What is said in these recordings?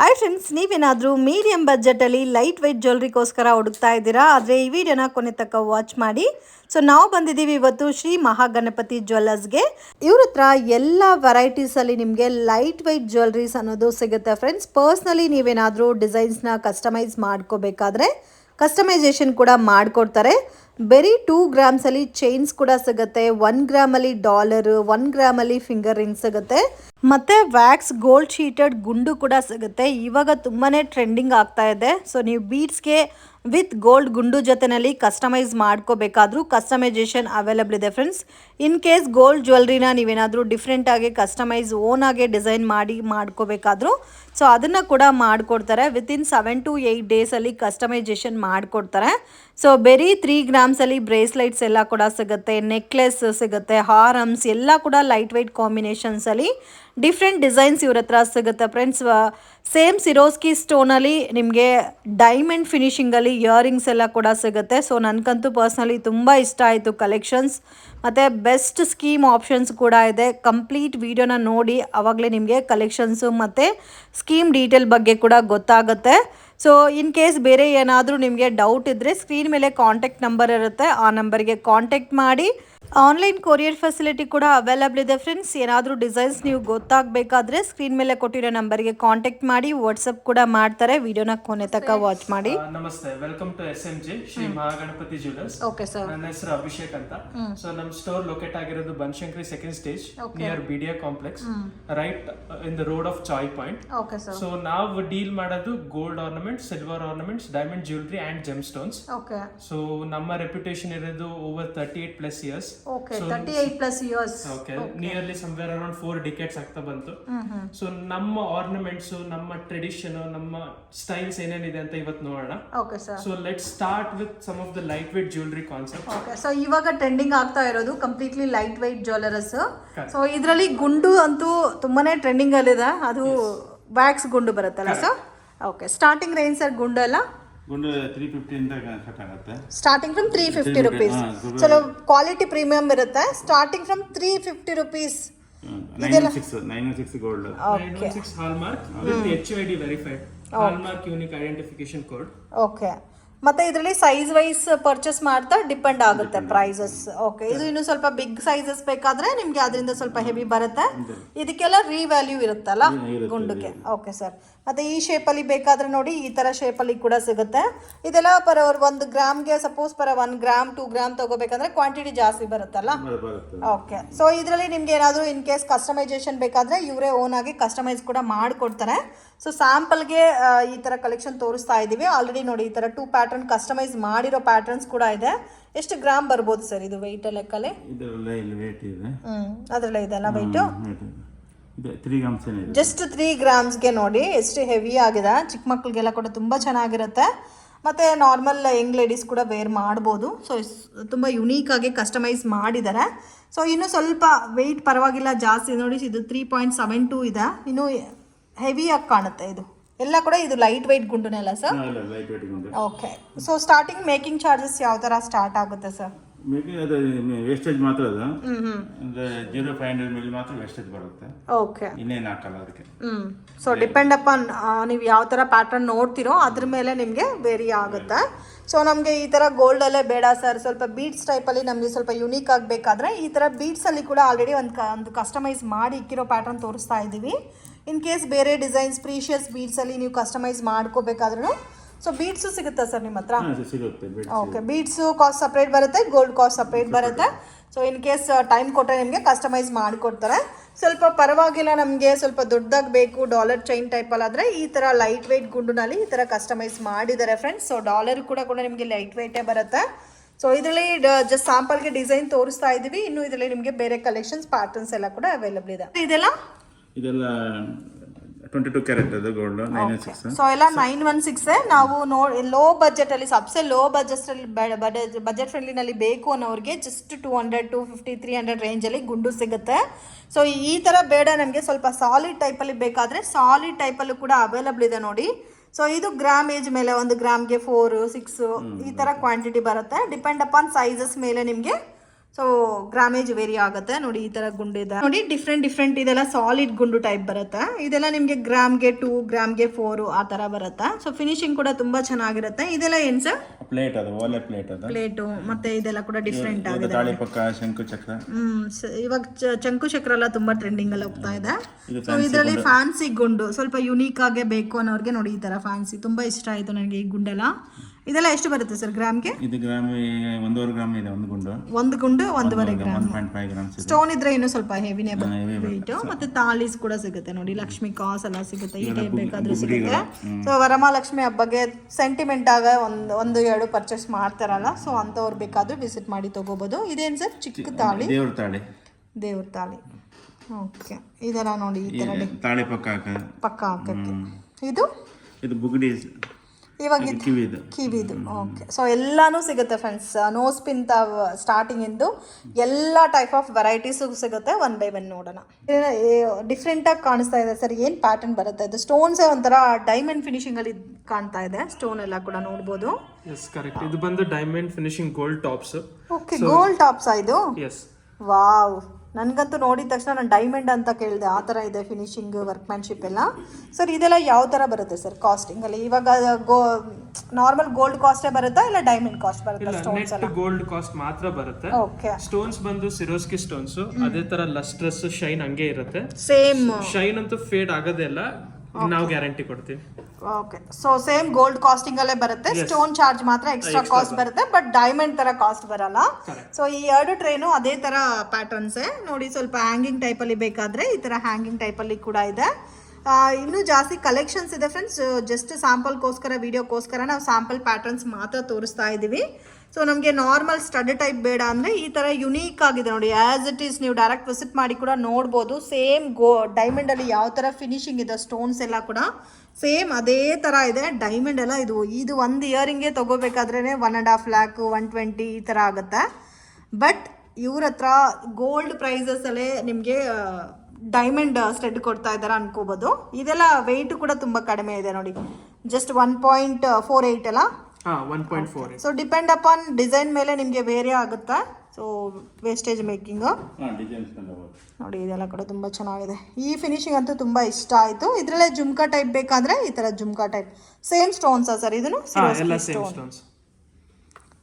Hi friends ನೀವೇನಾದರೂ medium ಬಜೆಟಲ್ಲಿ light weight ಜ್ಯುವೆಲ್ರಿಗೋಸ್ಕರ ಹುಡುಕ್ತಾ ಇದ್ದೀರಾ? ಆದರೆ ಈ ವಿಡಿಯೋನ ಕೊನೆ ತಕ್ಕ ವಾಚ್ ಮಾಡಿ. ಸೊ ನಾವು ಬಂದಿದ್ದೀವಿ ಇವತ್ತು ಶ್ರೀ ಮಹಾಗಣಪತಿ ಜ್ಯುವೆಲ್ಲರ್ಸ್ಗೆ ಇವ್ರ ಹತ್ರ ಎಲ್ಲ ವೆರೈಟೀಸಲ್ಲಿ ನಿಮಗೆ ಲೈಟ್ ವೆಯ್ಟ್ ಜ್ಯುವೆಲ್ರೀಸ್ ಅನ್ನೋದು ಸಿಗುತ್ತೆ ಫ್ರೆಂಡ್ಸ್ ಪರ್ಸ್ನಲಿ ನೀವೇನಾದರೂ ಡಿಸೈನ್ಸ್ನ ಕಸ್ಟಮೈಸ್ ಮಾಡ್ಕೋಬೇಕಾದ್ರೆ ಕಸ್ಟಮೈಸೇಷನ್ ಕೂಡ ಮಾಡಿಕೊಡ್ತಾರೆ. ಬರೀ ಟೂ ಗ್ರಾಮ್ಸಲ್ಲಿ ಚೈನ್ಸ್ ಕೂಡ ಸಿಗುತ್ತೆ. ಒನ್ ಗ್ರಾಮಲ್ಲಿ ಡಾಲರ್ ಒನ್ ಗ್ರಾಮಲ್ಲಿ ಫಿಂಗರ್ ರಿಂಗ್ ಸಿಗುತ್ತೆ. ಮತ್ತೆ ವ್ಯಾಕ್ಸ್ ಗೋಲ್ಡ್ ಶೀಟೆಡ್ ಗುಂಡು ಕೂಡ ಸಿಗುತ್ತೆ. ಇವಾಗ ತುಂಬಾನೇ ಟ್ರೆಂಡಿಂಗ್ ಆಗ್ತಾ ಇದೆ. ಸೊ ನೀವು ಬೀಡ್ಸ್ಗೆ ವಿತ್ ಗೋಲ್ಡ್ ಗುಂಡು ಜೊತೆನಲ್ಲಿ ಕಸ್ಟಮೈಸ್ ಮಾಡ್ಕೋಬೇಕಾದ್ರೂ ಕಸ್ಟಮೈಸೇಷನ್ ಅವೈಲಬಲ್ ಇದೆ ಫ್ರೆಂಡ್ಸ್ ಇನ್ ಕೇಸ್ ಗೋಲ್ಡ್ ಜ್ಯುವೆಲ್ರಿನ ನೀವೇನಾದರೂ ಡಿಫ್ರೆಂಟಾಗಿ ಕಸ್ಟಮೈಸ್ ಓನಾಗೆ ಡಿಸೈನ್ ಮಾಡಿ ಮಾಡ್ಕೋಬೇಕಾದ್ರೂ ಸೊ ಅದನ್ನು ಕೂಡ ಮಾಡಿಕೊಡ್ತಾರೆ. ವಿತಿನ್ ಸೆವೆನ್ ಟು ಏಯ್ಟ್ ಡೇಸಲ್ಲಿ ಕಸ್ಟಮೈಸೇಷನ್ ಮಾಡಿಕೊಡ್ತಾರೆ. ಸೊ ಬರೀ ತ್ರೀ ಗ್ರಾಮ್ಸಲ್ಲಿ ಬ್ರೇಸ್ಲೈಟ್ಸ್ ಎಲ್ಲ ಕೂಡ ಸಿಗುತ್ತೆ. ನೆಕ್ಲೆಸ್ ಸಿಗುತ್ತೆ. ಹಾರಮ್ಸ್ ಎಲ್ಲ ಕೂಡ ಲೈಟ್ ವೆಯ್ಟ್ ಕಾಂಬಿನೇಷನ್ಸಲ್ಲಿ ಡಿಫ್ರೆಂಟ್ ಡಿಸೈನ್ಸ್ ಇವ್ರ ಹತ್ರ ಸಿಗುತ್ತೆ. ಫ್ರೆಂಡ್ಸ್ ಸೇಮ್ ಸಿರೋಸ್ಕಿ ಸ್ಟೋನಲ್ಲಿ ನಿಮಗೆ ಡೈಮಂಡ್ ಫಿನಿಶಿಂಗಲ್ಲಿ ಇಯರಿಂಗ್ಸ್ ಎಲ್ಲ ಕೂಡ ಸಿಗುತ್ತೆ. ಸೊ ನನಗಂತೂ ಪರ್ಸ್ನಲಿ ತುಂಬ ಇಷ್ಟ ಆಯಿತು ಕಲೆಕ್ಷನ್ಸ್ ಮತ್ತು ಬೆಸ್ಟ್ ಸ್ಕೀಮ್ ಆಪ್ಷನ್ಸ್ ಕೂಡ ಇದೆ. ಕಂಪ್ಲೀಟ್ ವಿಡಿಯೋನ ನೋಡಿ ಆವಾಗಲೇ ನಿಮಗೆ ಕಲೆಕ್ಷನ್ಸು ಮತ್ತು ಸ್ಕೀಮ್ ಡೀಟೇಲ್ ಬಗ್ಗೆ ಕೂಡ ಗೊತ್ತಾಗುತ್ತೆ. ಸೊ ಇನ್ ಕೇಸ್ ಬೇರೆ ಏನಾದರೂ ನಿಮಗೆ ಡೌಟ್ ಇದ್ದರೆ ಸ್ಕ್ರೀನ್ ಮೇಲೆ ಕಾಂಟ್ಯಾಕ್ಟ್ ನಂಬರ್ ಇರುತ್ತೆ. ಆ ನಂಬರ್ಗೆ ಕಾಂಟ್ಯಾಕ್ಟ್ ಮಾಡಿ. ಆನ್ಲೈನ್ ಕೊರಿಯರ್ ಫೆಸಿಲಿಟಿ ಕೂಡ ಅವೈಲಬಲ್ ಇದೆ ಫ್ರೆಂಡ್ಸ್ ಏನಾದರೂ ಡಿಸೈನ್ಸ್ ನೀವು ಗೊತ್ತಾಗಬೇಕಾದ್ರೆ ಸ್ಕ್ರೀನ್ ಮೇಲೆ ಕೊಟ್ಟಿರೋ ನಂಬರ್ಗೆ ಕಾಂಟ್ಯಾಕ್ಟ್ ಮಾಡಿ ವಾಟ್ಸಪ್ ಕೂಡ ಮಾಡ್ತಾರೆ. ವಿಡಿಯೋನ ಕೊನೆ ತನಕ ವಾಚ್ ಮಾಡಿ. ನಮಸ್ತೆ. Welcome to S M G Shri Mahaganapati jewellers okay sir ನನ್ನ ಹೆಸರು ಅಭಿಷೇಕ್ ಅಂತ. ಸೊ ನಮ್ಮ ಸ್ಟೋರ್ ಲೊಕೇಟ್ ಆಗಿರೋದು Banashankari second stage near BDA complex right in the road of Chai Point okay sir so ನಾವು ಡೀಲ್ ಮಾಡೋದು gold ornaments silver ornaments diamond jewellery and gem stones okay so ನಮ್ಮ reputation ಇರೋದು over thirty eight plus years okay thirty eight plus years okay nearly somewhere around four decades ಆಗ್ತಾ ಬಂತು. So ನಮ್ಮ ornaments ನಮ್ಮ tradition ನಮ್ಮ styles ಏನೇನಿದೆ ಅಂತ ಇವತ್ತು ನೋಡೋಣ. Okay sir so let start with some of the light weight jewellery concept okay so ಇವಾಗ ಟ್ರೆಂಡಿಂಗ್ ಆಗ್ತಾ ಇರೋದು completely light weight jewellers so ಇದರಲ್ಲಿ ಗುಂಡು ಅಂತೂ ತುಂಬಾನೇ ಟ್ರೆಂಡಿಂಗ್ ಅಲ್ಲಿದೆ. ಅದು ವ್ಯಾಕ್ಸ್ ಗುಂಡು ಬರುತ್ತಲ್ಲ sir okay starting range sir ಗುಂಡು ಎಲ್ಲ starting from three fifty rupees ಚಲೋ ಕ್ವಾಲಿಟಿ ಪ್ರೀಮಿಯಂ ಇರುತ್ತೆ. Starting from three fifty rupees identification code okay ಮತ್ತೆ ಇದರಲ್ಲಿ ಸೈಜ್ ವೈಸ್ ಪರ್ಚೇಸ್ ಮಾಡ್ತಾ ಡಿಪೆಂಡ್ ಆಗುತ್ತೆ ಪ್ರೈಸಸ್ ಓಕೆ ಇದು ಇನ್ನು ಸ್ವಲ್ಪ ಬಿಗ್ ಸೈಜಸ್ ಬೇಕಾದ್ರೆ ನಿಮ್ಗೆ ಅದರಿಂದ ಸ್ವಲ್ಪ ಹೆವಿ ಬರುತ್ತೆ. ಇದಕ್ಕೆಲ್ಲ ರೀವ್ಯಾಲ್ಯೂ ಇರುತ್ತಲ್ಲ ಗುಂಡಕ್ಕೆ. ಓಕೆ ಸರ್ ಮತ್ತೆ ಈ ಶೇಪಲ್ಲಿ ಬೇಕಾದ್ರೆ ನೋಡಿ ಈ ಥರ ಶೇಪಲ್ಲಿ ಕೂಡ ಸಿಗುತ್ತೆ. ಇದೆಲ್ಲ ಪರ ಒಂದು ಗ್ರಾಮ್ಗೆ suppose per one gram two gram ತೊಗೋಬೇಕಂದ್ರೆ quantity ಜಾಸ್ತಿ ಬರುತ್ತಲ್ಲ? ಬರುತ್ತೆ. ಓಕೆ ಸೊ ಇದರಲ್ಲಿ ನಿಮ್ಗೆ ಏನಾದರೂ ಇನ್ ಕೇಸ್ ಕಸ್ಟಮೈಸೇಷನ್ ಬೇಕಾದರೆ ಇವರೇ ಓನ್ ಆಗಿ ಕಸ್ಟಮೈಸ್ ಕೂಡ ಮಾಡಿಕೊಡ್ತಾರೆ. ಸೊ ಸ್ಯಾಂಪಲ್ಗೆ ಈ ಥರ ಕಲೆಕ್ಷನ್ ತೋರಿಸ್ತಾ ಇದ್ದೀವಿ ಆಲ್ರೆಡಿ ನೋಡಿ ಈ ಥರ ಟೂ ಪ್ಯಾಟರ್ನ್ ಕಸ್ಟಮೈಸ್ ಮಾಡಿರೋ ಪ್ಯಾಟರ್ನ್ಸ್ ಕೂಡ ಇದೆ. ಎಷ್ಟು ಗ್ರಾಮ್ ಬರ್ಬೋದು ಸರ್ ಇದು ವೆಯ್ಟ್ ಲೆಕ್ಕಲ್ಲಿ? ಹ್ಞೂ ಅದರಲ್ಲೇ ಇದೆಲ್ಲ ವೆಯ್ಟು ತ್ರೀ ಗ್ರಾಮ್ಸ್ ಏನಿದೆ ಜಸ್ಟ್ ತ್ರೀ ಗ್ರಾಮ್ಸ್ಗೆ ನೋಡಿ ಎಷ್ಟು ಹೆವಿ ಆಗಿದೆ. ಚಿಕ್ಕ ಮಕ್ಕಳಿಗೆಲ್ಲ ಕೂಡ ತುಂಬ ಚೆನ್ನಾಗಿರುತ್ತೆ. ಮತ್ತು ನಾರ್ಮಲ್ ಯಂಗ್ ಲೇಡೀಸ್ ಕೂಡ ವೇರ್ ಮಾಡ್ಬೋದು. ಸೊ ತುಂಬ ಆಗಿ ಕಸ್ಟಮೈಸ್ ಮಾಡಿದ್ದಾರೆ. ಸೊ ಇನ್ನು ಸ್ವಲ್ಪ ವೆಯ್ಟ್ ಪರವಾಗಿಲ್ಲ ಜಾಸ್ತಿ ನೋಡಿ ಇದು ತ್ರೀ ಪಾಯಿಂಟ್ ಸೆವೆನ್ ಟೂ ಇದೆ. ಇನ್ನು ಹೆವಿಯಾಗಿ ಕಾಣುತ್ತೆ ಇದು. ಎಲ್ಲ ಕೂಡ ಇದು light weight ಗುಂಡುನೆಲ್ಲ sir okay so starting making charges ಯಾವ ಥರ ಸ್ಟಾರ್ಟ್ ಆಗುತ್ತೆ ಸರ್ ಮೇಬಿ ಅದು ವೇಸ್ಟೇಜ್ ಮಾತ್ರ ಅದು. ಅಂದರೆ ಜೀರೋ ಫೈವ್ ಹಂಡ್ರೆಡ್ ಮಿಲಿ ಮಾತ್ರ ವೇಸ್ಟೇಜ್ ಬರುತ್ತೆ. ಓಕೆ ಇನ್ನೇನು ಹಾಕಲ್ಲ ಅದಕ್ಕೆ. ಹ್ಮ್. ಸೊ ಡಿಪೆಂಡ್ ಅಪಾನ್ ನೀವು ಯಾವ ಥರ ಪ್ಯಾಟರ್ನ್ ನೋಡ್ತೀರೋ ಅದ್ರ ಮೇಲೆ ನಿಮಗೆ ವೇರಿ ಆಗುತ್ತೆ. ಸೊ ನಮಗೆ ಈ ಥರ ಗೋಲ್ಡಲ್ಲೇ ಬೇಡ ಸರ್ ಸ್ವಲ್ಪ ಬೀಟ್ಸ್ ಟೈಪಲ್ಲಿ ನಮಗೆ ಸ್ವಲ್ಪ ಯುನೀಕ್ ಆಗಬೇಕಾದ್ರೆ ಈ ಥರ ಬೀಟ್ಸಲ್ಲಿ ಕೂಡ ಆಲ್ರೆಡಿ ಒಂದು ಕ ಒಂದು ಕಸ್ಟಮೈಸ್ ಮಾಡಿ ಇಕ್ಕಿರೋ ಪ್ಯಾಟರ್ನ್ ತೋರಿಸ್ತಾ ಇದ್ದೀವಿ ಇನ್ ಕೇಸ್ ಬೇರೆ ಡಿಸೈನ್ಸ್ ಪ್ರೀಷಿಯಸ್ ಅಲ್ಲಿ ನೀವು ಕಸ್ಟಮೈಸ್ ಮಾಡ್ಕೋಬೇಕಾದ್ರೂ ಸೊ ಬೀಟ್ಸು ಸಿಗುತ್ತಾ ಸರ್ ನಿಮ್ಮ ಹತ್ರ? ಸಿಗುತ್ತೆ. ಓಕೆ ಬೀಟ್ಸು ಕಾಸ್ಟ್ ಸಪ್ರೇಟ್ ಬರುತ್ತೆ ಗೋಲ್ಡ್ ಕಾಸ್ಟ್ ಸಪ್ರೇಟ್ ಬರುತ್ತೆ. ಸೊ ಇನ್ ಕೇಸ್ ಟೈಮ್ ಕೊಟ್ಟರೆ ನಿಮಗೆ ಕಸ್ಟಮೈಸ್ ಮಾಡಿಕೊಡ್ತಾರೆ. ಸ್ವಲ್ಪ ಪರವಾಗಿಲ್ಲ ನಮಗೆ ಸ್ವಲ್ಪ ದೊಡ್ಡದಾಗಿ ಬೇಕು ಡಾಲರ್ ಚೈನ್ ಟೈಪಲ್ಲಾದರೆ ಈ ಥರ ಲೈಟ್ ವೆಯ್ಟ್ ಗುಂಡುನಲ್ಲಿ ಈ ಥರ ಕಸ್ಟಮೈಸ್ ಮಾಡಿದ್ದಾರೆ ಫ್ರೆಂಡ್ಸ್ ಸೊ ಡಾಲರ್ ಕೂಡ ಕೂಡ ನಿಮಗೆ ಲೈಟ್ ವೆಯ್ಟೇ ಬರುತ್ತೆ. ಸೊ ಇದರಲ್ಲಿ ಜಸ್ಟ್ ಸ್ಯಾಂಪಲ್ಗೆ ಡಿಸೈನ್ ತೋರಿಸ್ತಾ ಇದ್ದೀವಿ. ಇನ್ನು ಇದರಲ್ಲಿ ನಿಮಗೆ ಬೇರೆ ಕಲೆಕ್ಷನ್ಸ್ ಪ್ಯಾಟರ್ನ್ಸ್ ಎಲ್ಲ ಕೂಡ ಅವೈಲಬಲ್ ಇದೆ. ಇದೆಲ್ಲ? ಇದೆಲ್ಲ ಟ್ವೆಂಟಿ ಟು ಕ್ಯಾರೆಟ್ ಅದು ಗೋಲ್ಡ್ ನೈನ್ ಸಿಕ್ಸ್ ಸೊ ಎಲ್ಲ ನೈನ್ ಒನ್ ಸಿಕ್ಸ್ ನಾವು ನೋ ಲೋ ಬಜೆಟ್ ಅಲ್ಲಿ ಸಬ್ಸೆ ಲೋ ಬಜೆಟ್ ಬಜೆಟ್ ಫ್ರೆಂಡ್ಲಿನಲ್ಲಿ ಬೇಕು ಅನ್ನೋರಿಗೆ just two hundred two fifty three hundred ರೇಂಜಲ್ಲಿ ಗುಂಡು ಸಿಗುತ್ತೆ. ಸೊ ಈ ಥರ ಬೇಡ ನಮಗೆ ಸ್ವಲ್ಪ ಸಾಲಿಡ್ ಟೈಪಲ್ಲಿ ಬೇಕಾದರೆ ಸಾಲಿಡ್ ಟೈಪಲ್ಲೂ ಕೂಡ ಅವೈಲಬಲ್ ಇದೆ ನೋಡಿ. ಸೊ ಇದು ಗ್ರಾಮ್ ಏಜ್ ಮೇಲೆ ಒಂದು ಗ್ರಾಮ್ಗೆ ಫೋರ್ ಸಿಕ್ಸ್ ಈ ಥರ ಕ್ವಾಂಟಿಟಿ ಬರುತ್ತೆ. ಡಿಪೆಂಡ್ ಅಪಾನ್ ಸೈಜಸ್ ಮೇಲೆ ನಿಮಗೆ ಸೊ ಗ್ರಾಮೇಜ್ ವೇರಿ ಆಗುತ್ತೆ. ನೋಡಿ ಈ ತರ ಗುಂಡು ಇದೆ. ನೋಡಿ ಡಿಫ್ರೆಂಟ್ ಡಿಫ್ರೆಂಟ್ ಇದೆಲ್ಲ ಸಾಲಿಡ್ ಗುಂಡು ಟೈಪ್ ಬರುತ್ತೆ. ಇದೆಲ್ಲ ನಿಮಗೆ ಗ್ರಾಮ್ಗೆ ಟೂ ಗ್ರಾಮ್ಗೆ ಫೋರು ಆ ತರ ಬರುತ್ತೆ. ಸೊ ಫಿನಿಶಿಂಗ್ ಕೂಡ ತುಂಬಾ ಚೆನ್ನಾಗಿರುತ್ತೆ. ಇದೆಲ್ಲ ಏನ್ ಸರ್ ಪ್ಲೇಟ್ ಅದು ಓಲೆ ಪ್ಲೇಟ್ ಅದು. ಪ್ಲೇಟು ಮತ್ತೆ ಇದೆಲ್ಲ ಕೂಡ ಡಿಫ್ರೆಂಟ್ ಆಗಿದೆ. ತಾಳಿ ಪಕ್ಕ ಶಂಕು ಚಕ್ರ. ಹ್ಮ್ ಇವಾಗ ಚಂಕು ಚಕ್ರ ಎಲ್ಲ ತುಂಬಾ ಟ್ರೆಂಡಿಂಗ್ ಅಲ್ಲಿ ಹೋಗ್ತಾ ಇದೆ. ಇದು ಸೊ ಇದರಲ್ಲಿ ಫ್ಯಾನ್ಸಿ ಗುಂಡು. ಸ್ವಲ್ಪ ಯುನೀಕ್ ಆಗೇ ಬೇಕು ಅನ್ನೋರಿಗೆ ನೋಡಿ ಈ ತರ ಫ್ಯಾನ್ಸಿ ತುಂಬಾ ಇಷ್ಟ ಆಯ್ತು ನನಗೆ ಈ ಗುಂಡೆಲ್ಲ. ಇದೆಲ್ಲ ಎಷ್ಟು ಬರುತ್ತೆ ಸರ್ ಗ್ರಾಮ್ಗೆ? ಇದು ಗ್ರಾಮ್ ಒಂದೂವರೆ ಗ್ರಾಮ್ ಇದೆ ಒಂದು ಗುಂಡು. ಒಂದು ಗುಂಡು ಒಂದೂವರೆ ಗ್ರಾಮ್ ಸ್ಟೋನ್ ಇದ್ರೆ ಇನ್ನೂ ಸ್ವಲ್ಪ ಹೆವಿನೇ ಬರುತ್ತೆ ಮತ್ತೆ ತಾಲೀಸ್ ಕೂಡ ಸಿಗುತ್ತೆ ನೋಡಿ ಲಕ್ಷ್ಮಿ ಕಾಸ್ ಎಲ್ಲ ಸಿಗುತ್ತೆ ಟೈಪ್ ಬೇಕಾದ್ರೂ ಸಿಗುತ್ತೆ. ಸೊ ವರಮಹಾಲಕ್ಷ್ಮಿ ಹಬ್ಬಗೆ ಸೆಂಟಿಮೆಂಟ್ ಆಗ ಒಂದು ಒಂದು ಎರಡು ಪರ್ಚೇಸ್ ಮಾಡ್ತಾರಲ್ಲ ಸೊ ಅಂಥವ್ರು ಬೇಕಾದ್ರೂ ವಿಸಿಟ್ ಮಾಡಿ ತಗೋಬೋದು. ಇದೇನು ಸರ್? ಚಿಕ್ಕ ತಾಳಿ? ದೇವ್ರ ತಾಳಿ. ದೇವ್ರ ತಾಳಿ. ಓಕೆ ಇದೆಲ್ಲ ನೋಡಿ ಈ ಈ ತಾಳಿ ಪಕ್ಕ ಪಕ್ಕ ಹಾಕಕ್ಕೆ. ಇದು? ಇದು ಬುಗುಡಿ. ಇವಾಗ ಇದು ಕಿವಿದು. ಕಿವಿದು ಓಕೆ ಸೊ ಎಲ್ಲಾನು ಸಿಗುತ್ತೆ ಫ್ರೆಂಡ್ಸ್ ನೋಸ್ ಪಿನ್ ಸ್ಟಾರ್ಟಿಂಗ್ ಇಂದು ಎಲ್ಲ ಟೈಪ್ ಆಫ್ ವೆರೈಟೀಸು ಸಿಗುತ್ತೆ ಒನ್ ಬೈ ಒನ್ ನೋಡೋಣ. ಡಿಫ್ರೆಂಟ್ ಆಗಿ ಕಾಣಿಸ್ತಾ ಇದೆ. ಸರ್ ಏನು ಪ್ಯಾಟರ್ನ್ ಬರುತ್ತೆ? ಇದು ಸ್ಟೋನ್ಸ್ ಒಂಥರ ಡೈಮಂಡ್ ಫಿನಿಶಿಂಗ್ ಅಲ್ಲಿ ಕಾಣ್ತಾ ಇದೆ. ಸ್ಟೋನ್ ಎಲ್ಲ ಕೂಡ ನೋಡಬಹುದು ಎಸ್ ಕರೆಕ್ಟ್ ಇದು ಬಂದು diamond finishing gold tops okay gold tops ಇದು? ಎಸ್ ವಾವ್ ನನಗಂತೂ ನೋಡಿದ ತಕ್ಷಣ ನಾನು ಡೈಮಂಡ್ ಅಂತ ಕೇಳಿದೆ. ಆ ಥರ ಇದೆ ಫಿನಿಶಿಂಗ್ ವರ್ಕ್ಮ್ಯಾನ್ಶಿಪ್ ಎಲ್ಲ. ಸರ್ ಇದೆಲ್ಲ ಯಾವ ಥರ ಬರುತ್ತೆ ಸರ್ ಕಾಸ್ಟಿಂಗ್ ಅಲ್ಲಿ? ಇವಾಗ ಗೋ ನಾರ್ಮಲ್ ಗೋಲ್ಡ್ ಕಾಸ್ಟೇ ಬರುತ್ತಾ ಇಲ್ಲ ಡೈಮಂಡ್ ಕಾಸ್ಟ್ ಬರುತ್ತಾ ಸ್ಟೋನ್ಸ್ ಗೋಲ್ಡ್ ಕಾಸ್ಟ್ ಮಾತ್ರ ಬರುತ್ತೆ. ಓಕೆ ಸ್ಟೋನ್ಸ್ ಬಂದು ಸಿರೋಸ್ಕಿ ಸ್ಟೋನ್ಸ್ ಅದೇ ತರ ಲಸ್ಟ್ರಸ್ ಶೈನ್ ಹಂಗೆ ಇರುತ್ತೆ. ಸೇಮ್ ಶೈನ್ ಅಂತೂ ಫೇಡ್ ಆಗೋದೇ ಇಲ್ಲ. ನಾವು ಗ್ಯಾರಂಟಿ ಕೊಡ್ತೀವಿ. Okay so same gold casting ಅಲ್ಲೇ ಬರುತ್ತೆ. ಸ್ಟೋನ್ ಚಾರ್ಜ್ ಮಾತ್ರ ಎಕ್ಸ್ಟ್ರಾ ಕಾಸ್ಟ್ ಬರುತ್ತೆ. ಬಟ್ ಡೈಮಂಡ್ ತರ ಕಾಸ್ಟ್ ಬರಲ್ಲ. ಸೊ ಈ ಎರಡು ಟ್ರೈನು ಅದೇ ತರ ಪ್ಯಾಟರ್ನ್ಸ್ ನೋಡಿ ಸ್ವಲ್ಪ ಹ್ಯಾಂಗಿಂಗ್ ಟೈಪ್ ಅಲ್ಲಿ ಬೇಕಾದ್ರೆ ಈ ತರ ಹ್ಯಾಂಗಿಂಗ್ ಟೈಪ್ ಅಲ್ಲಿ ಕೂಡ ಇದೆ. ಇನ್ನೂ ಜಾಸ್ತಿ ಕಲೆಕ್ಷನ್ಸ್ ಇದೆ ಫ್ರೆಂಡ್ಸ್ ಜಸ್ಟ್ ಸ್ಯಾಂಪಲ್ಗೋಸ್ಕರ ವಿಡಿಯೋಕ್ಕೋಸ್ಕರ ನಾವು ಸ್ಯಾಂಪಲ್ ಪ್ಯಾಟರ್ನ್ಸ್ ಮಾತ್ರ ತೋರಿಸ್ತಾ ಇದ್ದೀವಿ ಸೊ ನಮಗೆ ನಾರ್ಮಲ್ ಸ್ಟಡ್ ಟೈಪ್ ಬೇಡ ಅಂದರೆ ಈ ಥರ ಯುನೀಕ್ ಆಗಿದೆ ನೋಡಿ. ಆ್ಯಸ್ ಇಟ್ ಈಸ್ ನೀವು ಡೈರೆಕ್ಟ್ ವಿಸಿಟ್ ಮಾಡಿ ಕೂಡ ನೋಡ್ಬೋದು. ಸೇಮ್ ಗೋ ಡೈಮಂಡಲ್ಲಿ ಯಾವ ಥರ ಫಿನಿಶಿಂಗ್ ಇದೆ ಸ್ಟೋನ್ಸ್ ಎಲ್ಲ ಕೂಡ ಸೇಮ್ ಅದೇ ಥರ ಇದೆ. ಡೈಮಂಡ್ ಎಲ್ಲ ಇದು ಇದು ಒಂದು ಇಯರಿಂಗೇ ತೊಗೋಬೇಕಾದ್ರೇ one and half lakh one twenty ಈ ಥರ ಆಗುತ್ತೆ. ಬಟ್ ಇವ್ರ ಹತ್ರ ಗೋಲ್ಡ್ ಪ್ರೈಸಸಲ್ಲೇ ನಿಮಗೆ ಡೈಮಂಡ್ ಸ್ಟೆಡ್ ಕೊಡ್ತಾ ಇದ್ದಾರೆ ಅನ್ಕೋಬೋದು. ಇದೆಲ್ಲ ವೆಯ್ಟು ಕೂಡ ತುಂಬ ಕಡಿಮೆ ಇದೆ ನೋಡಿ. Just one point four eight ಅಲ್ಲ. ಹಾ one point four so depend upon design ಮೇಲೆ ನಿಮಗೆ ಬೇರೆ ಆಗುತ್ತಾ? ಸೊ ವೇಸ್ಟೇಜ್ ಮೇಕಿಂಗು ನೋಡಿ ಇದೆಲ್ಲ ಕೂಡ ತುಂಬ ಚೆನ್ನಾಗಿದೆ. ಈ ಫಿನಿಶಿಂಗ್ ಅಂತೂ ತುಂಬ ಇಷ್ಟ ಆಯಿತು. ಇದರಲ್ಲೇ ಜುಮ್ಕಾ ಟೈಪ್ ಬೇಕಾದರೆ ಈ ಥರ ಜುಮ್ಕಾ ಟೈಪ್ ಸೇಮ್ ಸ್ಟೋನ್ಸಾ ಸರ್ ಇದನ್ನು stones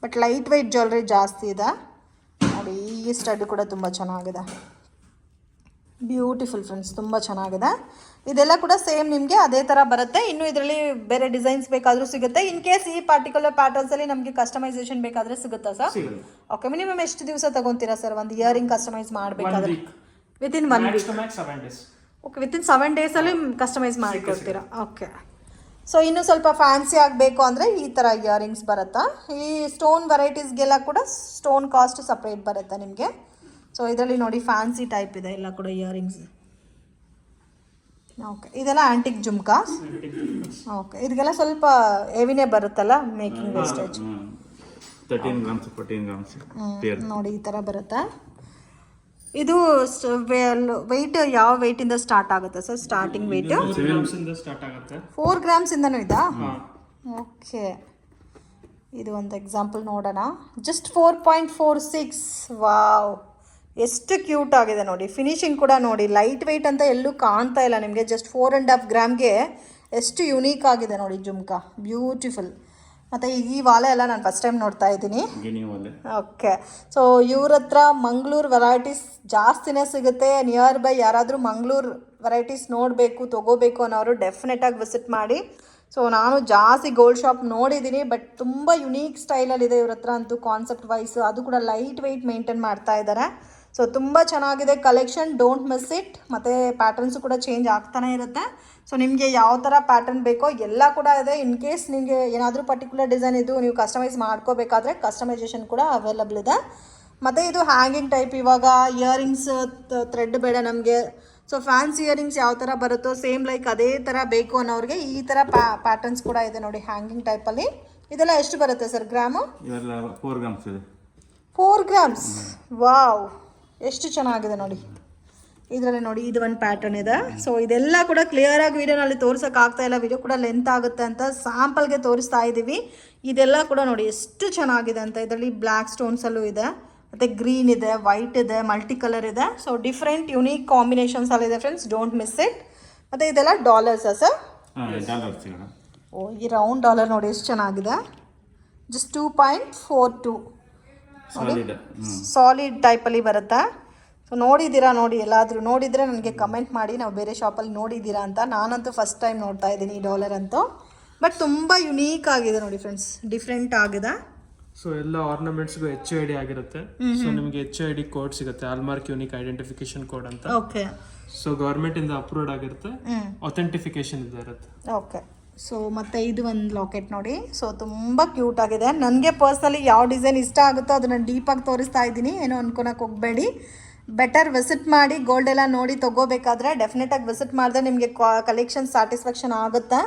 but light weight jewellery ಜಾಸ್ತಿ ಇದೆ. ನೋಡಿ ಈ ಸ್ಟಡ್ ಕೂಡ ತುಂಬ ಚೆನ್ನಾಗಿದೆ. ಬ್ಯೂಟಿಫುಲ್ ಫ್ರೆಂಡ್ಸ್ ತುಂಬ ಚೆನ್ನಾಗಿದೆ. ಇದೆಲ್ಲ ಕೂಡ ಸೇಮ್ ನಿಮಗೆ ಅದೇ ಥರ ಬರುತ್ತೆ. ಇನ್ನು ಇದರಲ್ಲಿ ಬೇರೆ ಡಿಸೈನ್ಸ್ ಬೇಕಾದರೂ ಸಿಗುತ್ತೆ. ಇನ್ ಕೇಸ್ ಈ ಪರ್ಟಿಕ್ಯುಲರ್ ಪ್ಯಾಟರ್ನ್ಸಲ್ಲಿ ನಮಗೆ ಕಸ್ಟಮೈಸೇಷನ್ ಬೇಕಾದರೆ ಸಿಗುತ್ತಾ ಸರ್ ಓಕೆ ಮಿನಿಮಮ್ ಎಷ್ಟು ದಿವಸ ತಗೊಂತೀರಾ ಸರ್ ಒಂದು ಇಯರಿಂಗ್ ಕಸ್ಟಮೈಸ್ ಮಾಡಬೇಕಾದ್ರೆ? Within one week okay with seven days okay within seven ಡೇಸಲ್ಲಿ ಕಸ್ಟಮೈಸ್ ಮಾಡಿಕೊಡ್ತೀರಾ? ಓಕೆ ಸೊ ಇನ್ನು ಸ್ವಲ್ಪ ಫ್ಯಾನ್ಸಿ ಆಗಬೇಕು ಅಂದರೆ ಈ ಥರ ಇಯರಿಂಗ್ಸ್ ಬರುತ್ತಾ? ಈ ಸ್ಟೋನ್ ವೆರೈಟೀಸ್ಗೆಲ್ಲ ಕೂಡ ಸ್ಟೋನ್ ಕಾಸ್ಟ್ ಸಪ್ರೇಟ್ ಬರುತ್ತೆ ನಿಮಗೆ. ಸೊ ಇದರಲ್ಲಿ ನೋಡಿ ಫ್ಯಾನ್ಸಿ ಟೈಪ್ ಇದೆ ಎಲ್ಲ ಕೂಡ ಇಯರಿಂಗ್ಸ್ ಓಕೆ ಇದೆಲ್ಲ ಆಂಟಿಕ್ ಜುಮ್ಕಾ? ಓಕೆ ಇದಕ್ಕೆಲ್ಲ ಸ್ವಲ್ಪ ಹೆವಿನೇ ಬರುತ್ತಲ್ಲ making wastage thirteen grams fourteen grams ನೋಡಿ ಈ ಥರ ಬರುತ್ತೆ. ಇದು ವೆಯ್ಟ್ ಯಾವ ವೆಯ್ಟಿಂದ ಸ್ಟಾರ್ಟ್ ಆಗುತ್ತೆ ಸರ್ ಸ್ಟಾರ್ಟಿಂಗ್ ವೆಯ್ಟ್ ಗ್ರಾಮ್ಸ್ ಇಂದ ಫೋರ್ ಗ್ರಾಮ್ಸಿಂದನೂ ಇದಾ? ಹಾ ಓಕೆ ಇದು ಒಂದು ಎಕ್ಸಾಂಪಲ್ ನೋಡೋಣ. Just four point four six wow ಎಷ್ಟು ಕ್ಯೂಟ್ ಆಗಿದೆ ನೋಡಿ. ಫಿನಿಶಿಂಗ್ ಕೂಡ ನೋಡಿ. ಲೈಟ್ ವೆಯ್ಟ್ ಅಂತ ಎಲ್ಲೂ ಕಾಣ್ತಾ ಇಲ್ಲ ನಿಮಗೆ. ಜಸ್ಟ್ ಫೋರ್ ಆ್ಯಂಡ್ ಹಾಫ್ ಗ್ರಾಮ್ಗೆ ಎಷ್ಟು ಯುನೀಕ್ ಆಗಿದೆ ನೋಡಿ ಜುಮ್ಕಾ. ಬ್ಯೂಟಿಫುಲ್ ಮತ್ತು ಈ ವಾಲೆ ಎಲ್ಲ ನಾನು ಫಸ್ಟ್ ಟೈಮ್ ನೋಡ್ತಾ ಇದ್ದೀನಿ. ಓಕೆ ಸೊ ಇವ್ರ ಹತ್ರ ಮಂಗಳೂರು ವೆರೈಟೀಸ್ ಜಾಸ್ತಿನೇ ಸಿಗುತ್ತೆ. ನಿಯರ್ ಬೈ ಯಾರಾದರೂ ಮಂಗಳೂರು ವೆರೈಟೀಸ್ ನೋಡಬೇಕು ತೊಗೋಬೇಕು ಅನ್ನೋರು ಡೆಫಿನೆಟಾಗಿ ವಿಸಿಟ್ ಮಾಡಿ. ಸೊ ನಾನು ಜಾಸ್ತಿ ಗೋಲ್ಡ್ ಶಾಪ್ ನೋಡಿದ್ದೀನಿ ಬಟ್ ತುಂಬ ಯುನೀಕ್ ಸ್ಟೈಲಲ್ಲಿದೆ ಇವ್ರ ಹತ್ರ ಅಂತೂ ಕಾನ್ಸೆಪ್ಟ್ ವೈಸ್ ಅದು ಕೂಡ ಲೈಟ್ ವೆಯ್ಟ್ ಮೇಂಟೈನ್ ಮಾಡ್ತಾ ಇದ್ದಾರೆ. ಸೊ ತುಂಬ ಚೆನ್ನಾಗಿದೆ. ಕಲೆಕ್ಷನ್ ಡೋಂಟ್ ಮಿಸ್ ಇಟ್ ಮತ್ತು ಪ್ಯಾಟರ್ನ್ಸು ಕೂಡ ಚೇಂಜ್ ಆಗ್ತಾನೆ ಇರುತ್ತೆ. ಸೊ ನಿಮಗೆ ಯಾವ ಥರ ಪ್ಯಾಟರ್ನ್ ಬೇಕೋ ಎಲ್ಲ ಕೂಡ ಇದೆ. ಇನ್ ಕೇಸ್ ನಿಮಗೆ ಏನಾದರೂ ಪರ್ಟಿಕ್ಯುಲರ್ ಡಿಸೈನ್ ಇದು ನೀವು ಕಸ್ಟಮೈಸ್ ಮಾಡ್ಕೋಬೇಕಾದ್ರೆ ಕಸ್ಟಮೈಸೇಷನ್ ಕೂಡ ಅವೈಲಬಲ್ ಇದೆ. ಮತ್ತು ಇದು ಹ್ಯಾಂಗಿಂಗ್ ಟೈಪ್ ಇವಾಗ ಇಯರಿಂಗ್ಸ್ ಥ್ರೆಡ್ ಬೇಡ ನಮಗೆ. ಸೊ ಫ್ಯಾನ್ಸಿ ಇಯರಿಂಗ್ಸ್ ಯಾವ ಥರ ಬರುತ್ತೋ ಸೇಮ್ ಲೈಕ್ ಅದೇ ಥರ ಬೇಕು ಅನ್ನೋರಿಗೆ ಈ ಥರ ಪ್ಯಾ ಪ್ಯಾಟರ್ನ್ಸ್ ಕೂಡ ಇದೆ ನೋಡಿ ಹ್ಯಾಂಗಿಂಗ್ ಟೈಪಲ್ಲಿ ಇದೆಲ್ಲ ಎಷ್ಟು ಬರುತ್ತೆ ಸರ್ ಗ್ರಾಮು? ಫೋರ್ ಗ್ರಾಮ್ಸ್ ಇದೆ. ಫೋರ್ ಗ್ರಾಮ್ಸ್ ವಾವ್ ಎಷ್ಟು ಚೆನ್ನಾಗಿದೆ ನೋಡಿ. ಇದರಲ್ಲಿ ನೋಡಿ ಇದು ಒಂದು ಪ್ಯಾಟರ್ನ್ ಇದೆ. ಸೊ ಇದೆಲ್ಲ ಕೂಡ ಕ್ಲಿಯರ್ ಆಗಿ ವಿಡಿಯೋನಲ್ಲಿ ತೋರ್ಸೋಕೆ ಆಗ್ತಾ ಇಲ್ಲ. ವಿಡಿಯೋ ಕೂಡ ಲೆಂತ್ ಆಗುತ್ತೆ ಅಂತ ಸ್ಯಾಂಪಲ್ಗೆ ತೋರಿಸ್ತಾ ಇದ್ದೀವಿ ಇದೆಲ್ಲ ಕೂಡ ನೋಡಿ ಎಷ್ಟು ಚೆನ್ನಾಗಿದೆ ಅಂತ ಇದರಲ್ಲಿ ಬ್ಲ್ಯಾಕ್ ಸ್ಟೋನ್ಸಲ್ಲೂ ಇದೆ. ಮತ್ತು ಗ್ರೀನ್ ಇದೆ ವೈಟ್ ಇದೆ ಮಲ್ಟಿ ಕಲರ್ ಇದೆ. ಸೊ ಡಿಫ್ರೆಂಟ್ ಯುನೀಕ್ ಕಾಂಬಿನೇಷನ್ಸ್ ಅಲ್ಲಿ ಇದೆ ಫ್ರೆಂಡ್ಸ್ ಡೋಂಟ್ ಮಿಸ್ ಇಟ್ ಮತ್ತು ಇದೆಲ್ಲ ಡಾಲರ್ಸಾ ಸರ್ ಓ ಈ ರೌಂಡ್ ಡಾಲರ್ ನೋಡಿ ಎಷ್ಟು ಚೆನ್ನಾಗಿದೆ. Just two point four two solid solid ಟೈಪಲ್ಲಿ ಬರುತ್ತಾ? ಸೊ ನೋಡಿದ್ದೀರಾ ನೋಡಿ ಎಲ್ಲಾದರೂ ನೋಡಿದರೆ ನನಗೆ ಕಮೆಂಟ್ ಮಾಡಿ ನಾವು ಬೇರೆ ಶಾಪಲ್ಲಿ ನೋಡಿದ್ದೀರಾ ಅಂತ. ನಾನಂತೂ ಫಸ್ಟ್ ಟೈಮ್ ನೋಡ್ತಾ ಇದ್ದೀನಿ ಈ ಡಾಲರ್ ಅಂತೂ. ಬಟ್ ತುಂಬ ಯುನೀಕ್ ಆಗಿದೆ ನೋಡಿ ಫ್ರೆಂಡ್ಸ್ ಡಿಫ್ರೆಂಟ್ ಆಗಿದೆ. ಸೊ ಎಲ್ಲ ಆರ್ನಮೆಂಟ್ಸ್ಗೂ ಎಚ್ ಐ ಡಿ ಆಗಿರುತ್ತೆ. ಸೊ ನಿಮಗೆ ಎಚ್ ಐ ಡಿ ಕೋಡ್ ಸಿಗುತ್ತೆ ಆಲ್ಮಾರ್ಕ್ ಯೂನಿಕ್ ಐಡೆಂಟಿಫಿಕೇಶನ್ ಕೋಡ್ ಅಂತ. ಓಕೆ ಸೊ ಗೌರ್ಮೆಂಟ್ ಇಂದ ಅಪ್ರೂವ್ಡ್ ಆಗಿರುತ್ತೆ. ಅಥೆಂಟಿಫಿಕೇಶನ್ ಇದೆ ಇರುತ್ತೆ. ಓಕೆ ಸೊ ಮತ್ತು ಇದು ಒಂದು ಲಾಕೆಟ್ ನೋಡಿ. ಸೊ ತುಂಬ ಕ್ಯೂಟ್ ಆಗಿದೆ. ನನಗೆ ಪರ್ಸ್ನಲಿ ಯಾವ ಡಿಸೈನ್ ಇಷ್ಟ ಆಗುತ್ತೋ ಅದನ್ನು ಡೀಪಾಗಿ ತೋರಿಸ್ತಾ ಇದ್ದೀನಿ. ಏನೋ ಅನ್ಕೊಳಕ್ಕೆ ಹೋಗಬೇಡಿ. ಬೆಟರ್ ವಿಸಿಟ್ ಮಾಡಿ ಗೋಲ್ಡ್ ಎಲ್ಲ ನೋಡಿ ತೊಗೋಬೇಕಾದ್ರೆ ಡೆಫಿನೆಟಾಗಿ ವಿಸಿಟ್ ಮಾಡಿದ್ರೆ ನಿಮಗೆ ಕಲೆಕ್ಷನ್ ಸ್ಯಾಟಿಸ್ಫ್ಯಾಕ್ಷನ್ ಆಗುತ್ತೆ.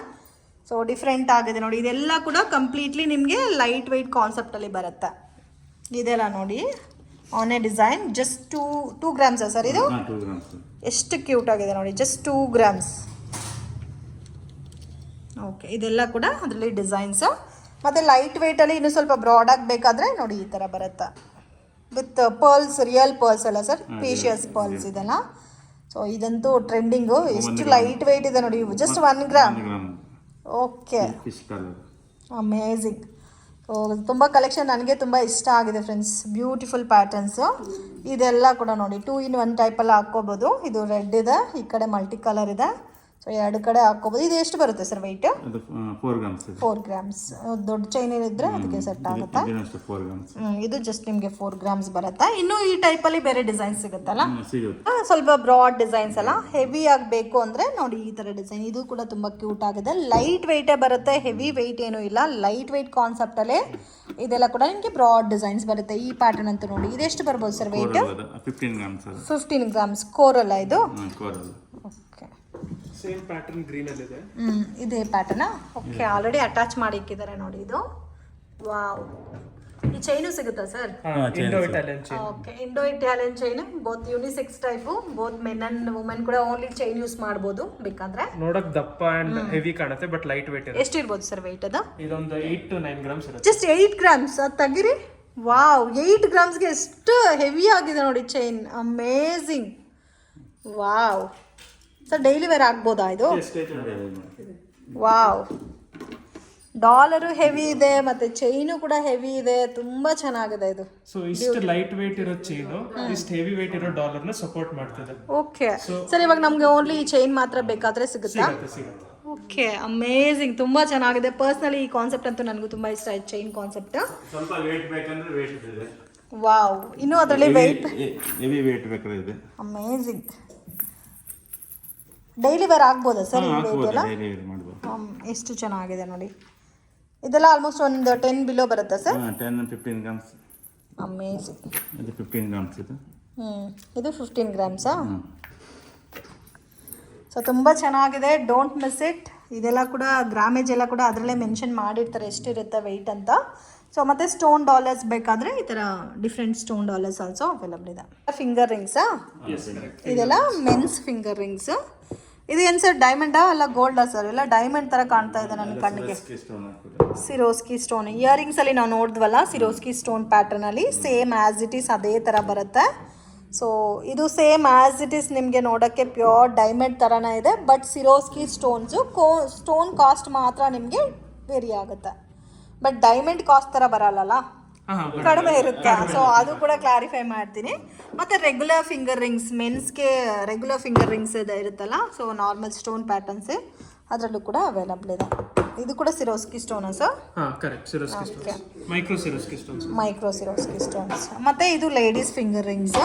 ಸೊ ಡಿಫ್ರೆಂಟ್ ಆಗಿದೆ ನೋಡಿ. ಇದೆಲ್ಲ ಕೂಡ ಕಂಪ್ಲೀಟ್ಲಿ ನಿಮಗೆ ಲೈಟ್ ವೆಯ್ಟ್ ಕಾನ್ಸೆಪ್ಟಲ್ಲಿ ಬರುತ್ತೆ. ಇದೆಲ್ಲ ನೋಡಿ. On a design just two two ಗ್ರಾಮ್ಸಾ sir ಇದು? ಎಷ್ಟು ಕ್ಯೂಟ್ ಆಗಿದೆ ನೋಡಿ. ಜಸ್ಟ್ ಟೂ ಗ್ರಾಮ್ಸ್ ಓಕೆ ಇದೆಲ್ಲ ಕೂಡ ಅದರಲ್ಲಿ ಡಿಸೈನ್ಸು ಮತ್ತು ಲೈಟ್ ವೆಯ್ಟಲ್ಲಿ ಇನ್ನೂ ಸ್ವಲ್ಪ ಬ್ರಾಡ್ ಬೇಕಾದರೆ ನೋಡಿ ಈ ಥರ ಬರುತ್ತೆ. ವಿತ್ ಪರ್ಲ್ಸ್ ರಿಯಲ್ ಪರ್ಲ್ಸ್ ಅಲ್ಲ ಸರ್ ಪೀಶಿಯಸ್ ಪರ್ಲ್ಸ್ ಇದೆಲ್ಲ. ಸೊ ಇದಂತೂ ಟ್ರೆಂಡಿಂಗು ಎಷ್ಟು ಲೈಟ್ ವೆಯ್ಟ್ ಇದೆ ನೋಡಿ. Just one gram okay amazing ತುಂಬ ಕಲೆಕ್ಷನ್ ನನಗೆ ತುಂಬ ಇಷ್ಟ ಆಗಿದೆ ಫ್ರೆಂಡ್ಸ್ ಬ್ಯೂಟಿಫುಲ್ ಪ್ಯಾಟರ್ನ್ಸು ಇದೆಲ್ಲ ಕೂಡ ನೋಡಿ ಟೂ ಇನ್ ಒನ್ ಟೈಪಲ್ಲಿ ಹಾಕ್ಕೋಬೋದು. ಇದು ರೆಡ್ ಇದೆ ಈ ಕಡೆ ಮಲ್ಟಿ ಕಲರ್ ಇದೆ. ಸೊ ಎರಡು ಕಡೆ ಹಾಕ್ಕೋಬೋದು. ಇದು ಎಷ್ಟು ಬರುತ್ತೆ sir weight four grams four grams ದೊಡ್ಡ ಚೈನ್ ಏನಿದ್ರೆ ಅದಕ್ಕೆ ಸೆಟ್ ಆಗುತ್ತಾ? ಇದು ಜಸ್ಟ್ ನಿಮಗೆ ಫೋರ್ ಗ್ರಾಮ್ಸ್ ಬರುತ್ತಾ? ಇನ್ನು ಈ ಟೈಪಲ್ಲಿ ಬೇರೆ ಡಿಸೈನ್ ಸಿಗುತ್ತಲ್ಲ? ಸ್ವಲ್ಪ ಬ್ರಾಡ್ ಡಿಸೈನ್ಸ್ ಅಲ್ಲ ಹೆವಿ ಆಗಬೇಕು ಅಂದರೆ ನೋಡಿ ಈ ಥರ ಡಿಸೈನ್ ಇದು ಕೂಡ ತುಂಬ ಕ್ಯೂಟ್ ಆಗಿದೆ. ಲೈಟ್ ವೆಯ್ಟೇ ಬರುತ್ತೆ ಹೆವಿ ವೆಯ್ಟ್ ಏನೂ ಇಲ್ಲ. ಲೈಟ್ ವೆಯ್ಟ್ ಕಾನ್ಸೆಪ್ಟಲ್ಲೇ ಇದೆಲ್ಲ ಕೂಡ ನಿಮಗೆ ಬ್ರಾಡ್ ಡಿಸೈನ್ಸ್ ಬರುತ್ತೆ. ಈ ಪ್ಯಾಟರ್ನ್ ಅಂತ ನೋಡಿ. ಇದೆಷ್ಟು ಬರ್ಬೋದು sir weight fifteen grams fifteen grams ಕೋರಲ್ಲ ಇದು? ಸೇಮ್ ಪ್ಯಾಟರ್ನ್ ಗ್ರೀನ್ ಅಲ್ಲಿ ಇದೆ ಹ್ಮ್ ಇದೇ ಪ್ಯಾಟರ್ನ್ ಓಕೆ ಆಲ್ರೆಡಿ ಅಟ್ಯಾಚ್ ಮಾಡಿ ಇಕ್ಕಿದ್ದಾರೆ ನೋಡಿ ಇದು. ವಾವ್ ಈ ಚೈನು ಸಿಗುತ್ತಾ sir Indo Italian chain okay Indo Italian chain both unisex type both men and women ಕೂಡ ಓನ್ಲಿ ಚೈನ್ ಯೂಸ್ ಮಾಡಬಹುದು ಬೇಕಾದ್ರೆ. ನೋಡಕ್ ದಪ್ಪ ಅಂಡ್ ಹೆವಿ ಕಾಣುತ್ತೆ ಬಟ್ ಲೈಟ್ ವೇಟ್ ಇರುತ್ತೆ. ಎಷ್ಟಿರ್ಬೋದು ಸರ್ ವೆಯ್ಟ್ ಅದು? ಇದೊಂದು 8 ಟು 9 ಗ್ರಾಮ್ಸ್ ಇರುತ್ತೆ. ಜಸ್ಟ್ ಏಯ್ಟ್ ಗ್ರಾಮ್ಸ್ ಅದು ತೆಗಿರಿ. ವಾವ್ ಏಯ್ಟ್ ಗ್ರಾಮ್ಸ್ಗೆ ಎಷ್ಟು ಹೆವಿ ಆಗಿದೆ ನೋಡಿ chain amazing wow sir daily wear ಆಗ್ಬೋದಾ ಇದು? ವಾವ್ ಡಾಲರು ಹೆವಿ ಇದೆ ಮತ್ತೆ ಚೈನು ಕೂಡ ಹೆವಿ ಇದೆ ತುಂಬಾ ಚೆನ್ನಾಗಿದೆ ಇದು. ಸೊ ಇಷ್ಟು ಲೈಟ್ ವೇಟ್ ಇರೋ ಚೈನು ಇಷ್ಟು ಹೆವಿ ವೇಟ್ ಇರೋ ಡಾಲರ್ನ ಸಪೋರ್ಟ್ ಮಾಡ್ತದೆ. ಓಕೆ ಸರ್ ಇವಾಗ ನಮ್ಗೆ ಓನ್ಲಿ ಈ ಚೈನ್ ಮಾತ್ರ ಬೇಕಾದ್ರೆ ಸಿಗುತ್ತಾ? ಸಿಗುತ್ತೆ ಸಿಗುತ್ತೆ. ಓಕೆ ಅಮೇಝಿಂಗ್ ತುಂಬಾ ಚೆನ್ನಾಗಿದೆ. ಪರ್ಸನಲಿ ಈ ಕಾನ್ಸೆಪ್ಟ್ ಅಂತೂ ನನಗೂ ತುಂಬಾ ಇಷ್ಟ ಆಯ್ತು ಚೈನ್ ಕಾನ್ಸೆಪ್ಟ್ ಸ್ವಲ್ಪ ವೇಟ್ ಬೇಕಂದ್ರೆ ವೇಟ್ ಇದೆ. ವಾವ್ ಇನ್ನು ಅದರಲ್ಲಿ ವೆಯ್ಟ್ ಹೆವಿ ವೇಟ್ ಬೇಕಾದ್ರೆ ಇದೆ. ಅಮೇಝಿಂಗ್ ಡೈಲಿ ವೇರ್ ಆಗ್ಬೋದಾ ಸರ್ ಎಷ್ಟು ಚೆನ್ನಾಗಿದೆ ನೋಡಿ. ಇದೆಲ್ಲ ಆಲ್ಮೋಸ್ಟ್ ಒಂದು ಟೆನ್ ಬಿಲೋ ಬರುತ್ತಾ sir? Ten fifteen grams amazing ಇದು ಫಿಫ್ಟೀನ್ ಗ್ರಾಮ್ಸ್ ಇದು. ಹ್ಞೂ ಇದು ಫಿಫ್ಟೀನ್ ಗ್ರಾಮ್ಸಾ ಸೊ ತುಂಬ ಚೆನ್ನಾಗಿದೆ ಡೋಂಟ್ ಮಿಸ್ ಇಟ್ ಇದೆಲ್ಲ ಕೂಡ ಗ್ರಾಮೇಜ್ ಎಲ್ಲ ಕೂಡ ಅದರಲ್ಲೇ ಮೆನ್ಷನ್ ಮಾಡಿರ್ತಾರೆ ಎಷ್ಟಿರುತ್ತೆ ವೆಯ್ಟ್ ಅಂತ. ಸೊ ಮತ್ತೆ ಸ್ಟೋನ್ ಡಾಲರ್ಸ್ ಬೇಕಾದರೆ ಈ ಥರ different stone dollars also available ಇದೆ. ಫಿಂಗರ್ ರಿಂಗ್ಸಾ ಇದೆಲ್ಲ ಮೆನ್ಸ್ ಫಿಂಗರ್ ರಿಂಗ್ಸ್ ಇದು ಏನು ಸರ್ ಡೈಮಂಡಾ ಅಲ್ಲ ಗೋಲ್ಡಾ ಸರ್? ಎಲ್ಲ ಡೈಮಂಡ್ ಥರ ಕಾಣ್ತಾ ಇದೆ ನನ್ನ ಕಣ್ಣಿಗೆ. ಸಿರೋಸ್ಕಿ ಸ್ಟೋನ್ ಇಯರಿಂಗ್ಸ್ ಅಲ್ಲಿ ನಾವು ನೋಡಿದ್ವಲ್ಲ ಸಿರೋಸ್ಕಿ ಸ್ಟೋನ್ ಪ್ಯಾಟರ್ನ್ ಅಲ್ಲಿ ಸೇಮ್ ಆಸ್ ಇಟ್ ಈಸ್ ಅದೇ ಥರ ಬರುತ್ತೆ. ಸೊ ಇದು ಸೇಮ್ ಆಸ್ ಇಟ್ ಈಸ್ ನಿಮಗೆ ನೋಡೋಕ್ಕೆ ಪ್ಯೂರ್ ಡೈಮಂಡ್ ಥರನೇ ಇದೆ ಬಟ್ ಸಿರೋಸ್ಕಿ ಸ್ಟೋನ್ಸು ಕೋ ಸ್ಟೋನ್ ಕಾಸ್ಟ್ ಮಾತ್ರ ನಿಮಗೆ ವೇರಿ ಆಗುತ್ತೆ. ಬಟ್ ಡೈಮಂಡ್ ಕಾಸ್ಟ್ ಥರ ಬರಲ್ಲಲ್ಲ? ಕಡಿಮೆ ಇರುತ್ತೆ. ಸೊ ಅದು ಕೂಡ ಕ್ಲಾರಿಫೈ ಮಾಡ್ತೀನಿ. ಮತ್ತೆ ರೆಗ್ಯುಲರ್ ಫಿಂಗರ್ ರಿಂಗ್ಸ್ ಮೆನ್ಸ್ಗೆ ರೆಗ್ಯುಲರ್ ಫಿಂಗರ್ ರಿಂಗ್ಸ್ ಇದೆ ಇರುತ್ತಲ್ಲ? ಸೊ ನಾರ್ಮಲ್ ಸ್ಟೋನ್ ಪ್ಯಾಟರ್ನ್ಸ್ ಅದರಲ್ಲೂ ಕೂಡ ಅವೈಲಬಲ್ ಇದೆ. ಇದು ಕೂಡ Swarovski stone sir micro Swarovski stones micro Swarovski stones ಮತ್ತೆ ಇದು ಲೇಡೀಸ್ ಫಿಂಗರ್ ರಿಂಗ್ಸ್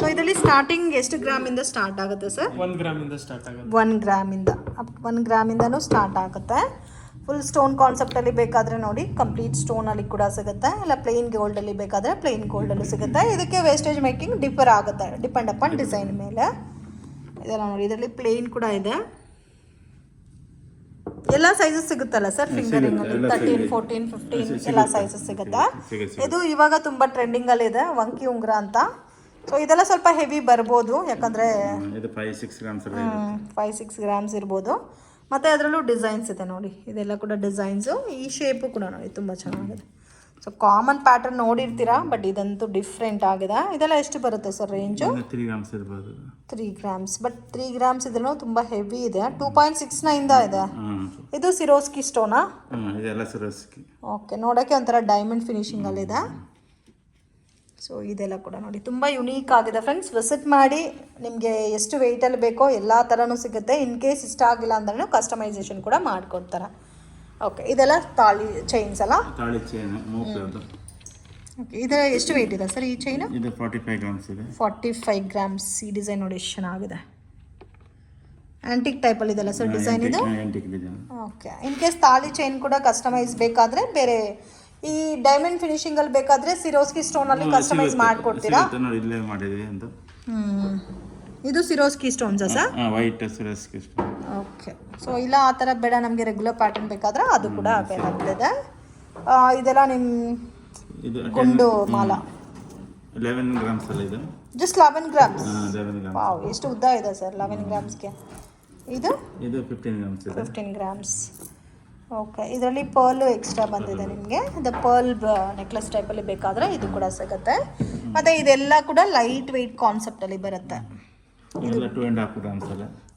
ಸೊ ಇದರಲ್ಲಿ ಸ್ಟಾರ್ಟಿಂಗ್ ಎಷ್ಟು ಗ್ರಾಮಿಂದ ಸ್ಟಾರ್ಟ್ ಆಗುತ್ತೆ ಸರ್ ಒನ್ ಗ್ರಾಮ್ ಇಂದ ಸ್ಟಾರ್ಟ್ ಆಗುತ್ತೆ. ಒನ್ ಗ್ರಾಮ್ ಇಂದ. ಒನ್ ಇಂದನು ಸ್ಟಾರ್ಟ್ ಆಗುತ್ತೆ. ಫುಲ್ ಸ್ಟೋನ್ ಕಾನ್ಸೆಪ್ಟಲ್ಲಿ ಬೇಕಾದರೆ ನೋಡಿ ಕಂಪ್ಲೀಟ್ ಸ್ಟೋನಲ್ಲಿ ಕೂಡ ಸಿಗುತ್ತೆ. ಇಲ್ಲ ಪ್ಲೇನ್ ಗೋಲ್ಡಲ್ಲಿ ಬೇಕಾದರೆ ಪ್ಲೇನ್ ಗೋಲ್ಡಲ್ಲೂ ಸಿಗುತ್ತೆ. ಇದಕ್ಕೆ ವೇಸ್ಟೇಜ್ ಮೇಕಿಂಗ್ ಡಿಫರ್ ಆಗುತ್ತೆ ಡಿಪೆಂಡ್ ಅಪಾನ್ ಡಿಸೈನ್ ಮೇಲೆ. ಇದೆಲ್ಲ ನೋಡಿ ಇದರಲ್ಲಿ ಪ್ಲೇನ್ ಕೂಡ ಇದೆ. ಎಲ್ಲ ಸೈಜಸ್ ಸಿಗುತ್ತಲ್ಲ sir finger ring thirteen. Fourteen fifteen. ಎಲ್ಲ ಸೈಜಸ್ ಸಿಗುತ್ತೆ, ಇದು ಇವಾಗ ತುಂಬ ಟ್ರೆಂಡಿಂಗಲ್ಲಿ ಇದೆ ವಂಕಿ ಉಂಗುರ ಅಂತ. ಸೊ ಇದೆಲ್ಲ ಸ್ವಲ್ಪ ಹೆವಿ ಬರ್ಬೋದು ಯಾಕಂದರೆ ಫೈವ್ ಸಿಕ್ಸ್ ಗ್ರಾಮ್ಸ್ ಇರ್ಬೋದು. ಮತ್ತು ಅದರಲ್ಲೂ ಡಿಸೈನ್ಸ್ ಇದೆ ನೋಡಿ. ಇದೆಲ್ಲ ಕೂಡ ಡಿಸೈನ್ಸು ಈ ಶೇಪು ಕೂಡ ನೋಡಿ ತುಂಬ ಚೆನ್ನಾಗಿದೆ. ಸೊ ಕಾಮನ್ ಪ್ಯಾಟರ್ನ್ ನೋಡಿರ್ತೀರಾ ಬಟ್ ಇದಂತೂ ಡಿಫ್ರೆಂಟ್ ಆಗಿದೆ. ಇದೆಲ್ಲ ಎಷ್ಟು ಬರುತ್ತೆ ಸರ್ ರೇಂಜು ತ್ರೀ ಗ್ರಾಮ್ಸ್ ಇರ್ಬೋದು. Three grams but three grams ಇದ್ರೂ ತುಂಬ ಹೆವಿ ಇದೆ. ಟೂ ಪಾಯಿಂಟ್ ಸಿಕ್ಸ್ ನೈನ್ದ ಇದೆ? ಇದು ಸಿರೋಸ್ಕಿ ಸ್ಟೋನಾ ಹಾಂ ಇದೆಲ್ಲ ಸರಸ್ಕಿ ಓಕೆ ನೋಡೋಕ್ಕೆ ಒಂಥರ ಡೈಮಂಡ್ ಫಿನಿಶಿಂಗಲ್ಲಿದೆ ಸೊ ಇದೆಲ್ಲ ಕೂಡ ನೋಡಿ. ತುಂಬ ಯುನೀಕ್ ಆಗಿದೆ ಫ್ರೆಂಡ್ಸ್ ವಿಸಿಟ್ ಮಾಡಿ ನಿಮಗೆ ಎಷ್ಟು ವೆಯ್ಟಲ್ಲಿ ಬೇಕೋ ಎಲ್ಲ ಥರನೂ ಸಿಗುತ್ತೆ. ಇನ್ ಕೇಸ್ ಇಷ್ಟ ಆಗಿಲ್ಲ ಅಂದ್ರೂ ಕಸ್ಟಮೈಸೇಷನ್ ಕೂಡ ಮಾಡಿಕೊಡ್ತಾರೆ. ಓಕೆ ಇದೆಲ್ಲ ತಾಳಿ ಚೈನ್ಸ್ ಅಲ್ಲ? ಓಕೆ ಇದರ ಎಷ್ಟು ವೆಯ್ಟ್ ಇದೆ ಸರ್ ಈ ಚೈನು ಇದು ಫಾರ್ಟಿ ಫೈವ್ ಗ್ರಾಮ್ಸ್ ಇದೆ. ಫಾರ್ಟಿ ಫೈವ್ ಗ್ರಾಮ್ಸ್ ಈ ಡಿಸೈನ್ ನೋಡಿ ಎಷ್ಟು ಚೆನ್ನಾಗಿದೆ. ಆ್ಯಂಟಿಕ್ ಟೈಪಲ್ಲಿ ಇದೆಲ್ಲ ಸರ್ ಡಿಸೈನ್ ಇದು? ಓಕೆ ಇನ್ ಕೇಸ್ ತಾಳಿ ಚೈನ್ ಕೂಡ ಕಸ್ಟಮೈಸ್ ಬೇಕಾದರೆ ಬೇರೆ ಈ ಡೈಮಂಡ್ ಫಿನಿಶಿಂಗ್ ಅಲ್ಲಿ ಬೇಕಾದ್ರೆ ಸಿರೋಸ್ಕಿ ಸ್ಟೋನ್ ಅಲ್ಲಿ ಕಸ್ಟಮೈಸ್ ಮಾಡ್ಕೊಡ್ತೀರಾ? ಇಲ್ಲೇ ಮಾಡಿದ್ವಿ ಅಂತ. ಇದು Swarovski ಸ್ಟೋನ್ಸಾ sir? White Swarovski stone okay. So ಇಲ್ಲ ಆ ಥರ ಬೇಡ ನಮಗೆ ರೆಗ್ಯುಲರ್ ಪ್ಯಾಟರ್ನ್ ಬೇಕಾದ್ರೆ ಅದು ಕೂಡ ಅವೈಲಬಲ್ ಇದೆ. ಆ, ಇದೆಲ್ಲ ನಿಮ್ಮ ಇದು ಕೊಂಡು ಮಾಲ. ಲೆವೆನ್ ಗ್ರಾಮ್ಸ್ ಅಲ್ಲ ಇದು? ಜಸ್ಟ್ ಲೆವೆನ್ ಗ್ರಾಮ್ಸ್ ವಾವ್ ಎಷ್ಟು ಉದ್ದ ಇದೆ ಸರ್ ಲೆವೆನ್ ಗ್ರಾಮ್ಸ್ಗೆ ಇದು? ಇದು ಫಿಫ್ಟೀನ್ ಗ್ರಾಮ್ಸ್ ಇದೆ. ಫಿಫ್ಟೀನ್ ಗ್ರಾಮ್ಸ್ ಓಕೆ ಇದರಲ್ಲಿ ಪರ್ಲು ಎಕ್ಸ್ಟ್ರಾ ಬಂದಿದೆ ನಿಮಗೆ. ಅದು ಪರ್ಲ್ ನೆಕ್ಲೆಸ್ ಟೈಪಲ್ಲಿ ಬೇಕಾದರೆ ಇದು ಕೂಡ ಸಿಗುತ್ತೆ. ಮತ್ತು ಇದೆಲ್ಲ ಕೂಡ ಲೈಟ್ ವೆಯ್ಟ್ ಕಾನ್ಸೆಪ್ಟಲ್ಲಿ ಬರುತ್ತೆ.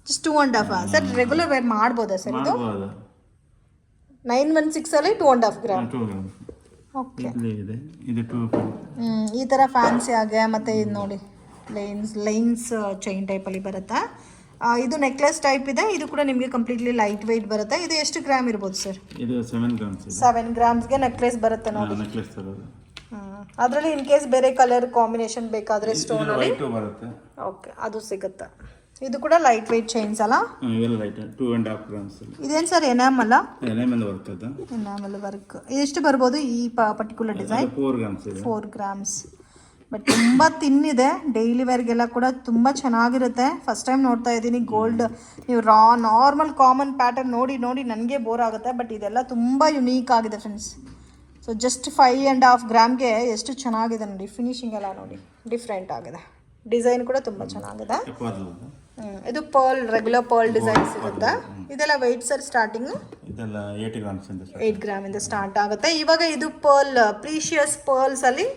Just two and half sir regular wear ಮಾಡ್ಬೋದಾ ಸರ್ ಇದು? Nine one ಸಿಕ್ಸಲ್ಲಿ two and half gram okay ಈ ಥರ ಫ್ಯಾನ್ಸಿ ಆಗ ಮತ್ತು ಇದು ನೋಡಿ ಲೈನ್ಸ್ ಲೈನ್ಸ್ ಚೈನ್ ಟೈಪಲ್ಲಿ ಬರುತ್ತಾ? ಇದು ನೆಕ್ಲೆಸ್ ಟೈಪ್ ಇದೆ. ಇದು ಕೂಡ ನಿಮಗೆ ಕಂಪ್ಲೀಟ್ಲಿ ಲೈಟ್ ವೆಯ್ಟ್ ಬರುತ್ತೆ. ಇದು ಎಷ್ಟು ಗ್ರಾಮ್ ಇರ್ಬೋದು ಸರ್ ಇದು ಸೆವೆನ್ ಗ್ರಾಮ್ಸ್ ಸೆವೆನ್ ಗ್ರಾಮ್ಸ್ಗೆ ನೆಕ್ಲೆಸ್ ಬರುತ್ತೆ ನೋಡಿ. ನೆಕ್ಲೆಸ್ ಅದರಲ್ಲಿ ಇನ್ ಕೇಸ್ ಬೇರೆ ಕಲರ್ ಕಾಂಬಿನೇಷನ್ ಬೇಕಾದರೆ ವೈಟು ಬರುತ್ತೆ. ಓಕೆ ಅದು ಸಿಗುತ್ತೆ. ಇದು ಕೂಡ ಲೈಟ್ ವೆಯ್ಟ್ ಚೈನ್ಸ್ ಅಲ್ಲ? ಇವೆಲ್ಲ light two and half grams ಇದೇನು ಸರ್ ಎನಾಮ್ ಅಲ್ಲ? ಎಲೆಮೆಂದು ಬರ್ತದೆ ಎನಾಮಲ್ ವರ್ಕ್ ಎಷ್ಟು ಬರ್ಬೋದು ಈ ಪರ್ಟಿಕ್ಯುಲರ್ ಡಿಸೈನ್ 4 ಗ್ರಾಮ್ಸ್ ಇದೆ. ಫೋರ್ ಗ್ರಾಮ್ಸ್ ಬಟ್ ತುಂಬ ತಿನ್ನಿದೆ. ಡೈಲಿ ವೇರ್ಗೆಲ್ಲ ಕೂಡ ತುಂಬ ಚೆನ್ನಾಗಿರುತ್ತೆ. ಫಸ್ಟ್ ಟೈಮ್ ನೋಡ್ತಾ ಇದ್ದೀನಿ. ಗೋಲ್ಡ್ ನೀವು ರಾ ನಾರ್ಮಲ್ ಕಾಮನ್ ಪ್ಯಾಟರ್ನ್ ನೋಡಿ ನೋಡಿ ನನಗೆ ಬೋರ್ ಆಗುತ್ತೆ. ಬಟ್ ಇದೆಲ್ಲ ತುಂಬ ಯುನೀಕ್ ಆಗಿದೆ friends so just five and half ಗ್ರಾಮ್ಗೆ ಎಷ್ಟು ಚೆನ್ನಾಗಿದೆ ನೋಡಿ. ಫಿನಿಶಿಂಗ್ ಎಲ್ಲ ನೋಡಿ. ಡಿಫ್ರೆಂಟ್ ಆಗಿದೆ. ಡಿಸೈನ್ ಕೂಡ ತುಂಬ ಚೆನ್ನಾಗಿದೆ. ಇದು ಪರ್ಲ್ ರೆಗ್ಯುಲರ್ ಪರ್ಲ್ ಡಿಸೈನ್ ಸಿಗುತ್ತೆ ಇದೆಲ್ಲ ವೆಯ್ಟ್ ಸರ್ ಸ್ಟಾರ್ಟಿಂಗ್ ಇಂದ. ಏಯ್ಟ್ ಗ್ರಾಮಿಂದ ಸ್ಟಾರ್ಟ್ ಆಗುತ್ತೆ. ಇವಾಗ ಇದು ಪರ್ಲ್ ಪ್ರೀಶಿಯಸ್ ಪರ್ಲ್ಸ್ ಅಲ್ಲಿ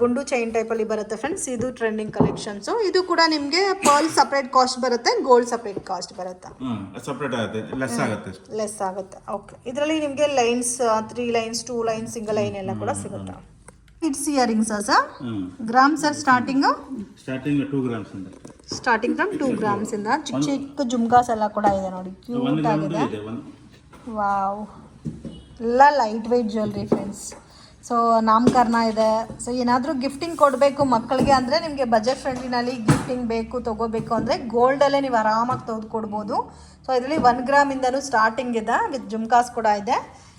ಗುಂಡು ಚೈನ್ ಟೈಪಲ್ಲಿ ಬರುತ್ತೆ ಫ್ರೆಂಡ್ಸ್ ಇದು ಟ್ರೆಂಡಿಂಗ್ ಕಲೆಕ್ಷನ್ಸು ಇದು ಕೂಡ ನಿಮಗೆ ಪರ್ಲ್ ಸಪ್ರೇಟ್ ಕಾಸ್ಟ್ ಬರುತ್ತೆ ಗೋಲ್ಡ್ ಸಪ್ರೇಟ್ ಕಾಸ್ಟ್ ಬರುತ್ತೆ. ಸಪ್ರೇಟ್ ಆಗುತ್ತೆ ಲೆಸ್ ಆಗುತ್ತೆ ಲೆಸ್ ಆಗುತ್ತೆ. ಓಕೆ ಇದರಲ್ಲಿ ನಿಮಗೆ lines three lines two lines single line ಎಲ್ಲ ಕೂಡ ಸಿಗುತ್ತೆ. It's earrings sir gram sir starting starting two grams ಇಂದ. ಸ್ಟಾರ್ಟಿಂಗ್ ಫ್ರಮ್ ಟೂ ಗ್ರಾಮ್ಸಿಂದ ಚಿಕ್ಕ ಚಿಕ್ಕ ಜುಮ್ಗಾಸ್ ಎಲ್ಲ ಕೂಡ ಇದೆ ನೋಡಿ. ಕ್ಯೂಟ್ ಆಗಿದೆ. ಇದೆ ವಾವ್ ಎಲ್ಲ light weight jewellery friends so ನಾಮಕರಣ ಇದೆ. ಸೊ ಏನಾದರೂ ಗಿಫ್ಟಿಂಗ್ ಕೊಡಬೇಕು ಮಕ್ಕಳಿಗೆ ಅಂದರೆ ನಿಮಗೆ ಬಜೆಟ್ ಫ್ರೆಂಡ್ಲಿನಲ್ಲಿ ಗಿಫ್ಟಿಂಗ್ ಬೇಕು, ತೊಗೋಬೇಕು ಅಂದರೆ ಗೋಲ್ಡಲ್ಲೇ ನೀವು ಆರಾಮಾಗಿ ತೆಗೆದು ಕೊಡ್ಬೋದು. ಸೊ ಇದರಲ್ಲಿ ಒನ್ ಗ್ರಾಮಿಂದನೂ ಸ್ಟಾರ್ಟಿಂಗ್ ಇದೆ ವಿತ್ ಜುಮ್ಕಾಸ್ ಕೂಡ ಇದೆ.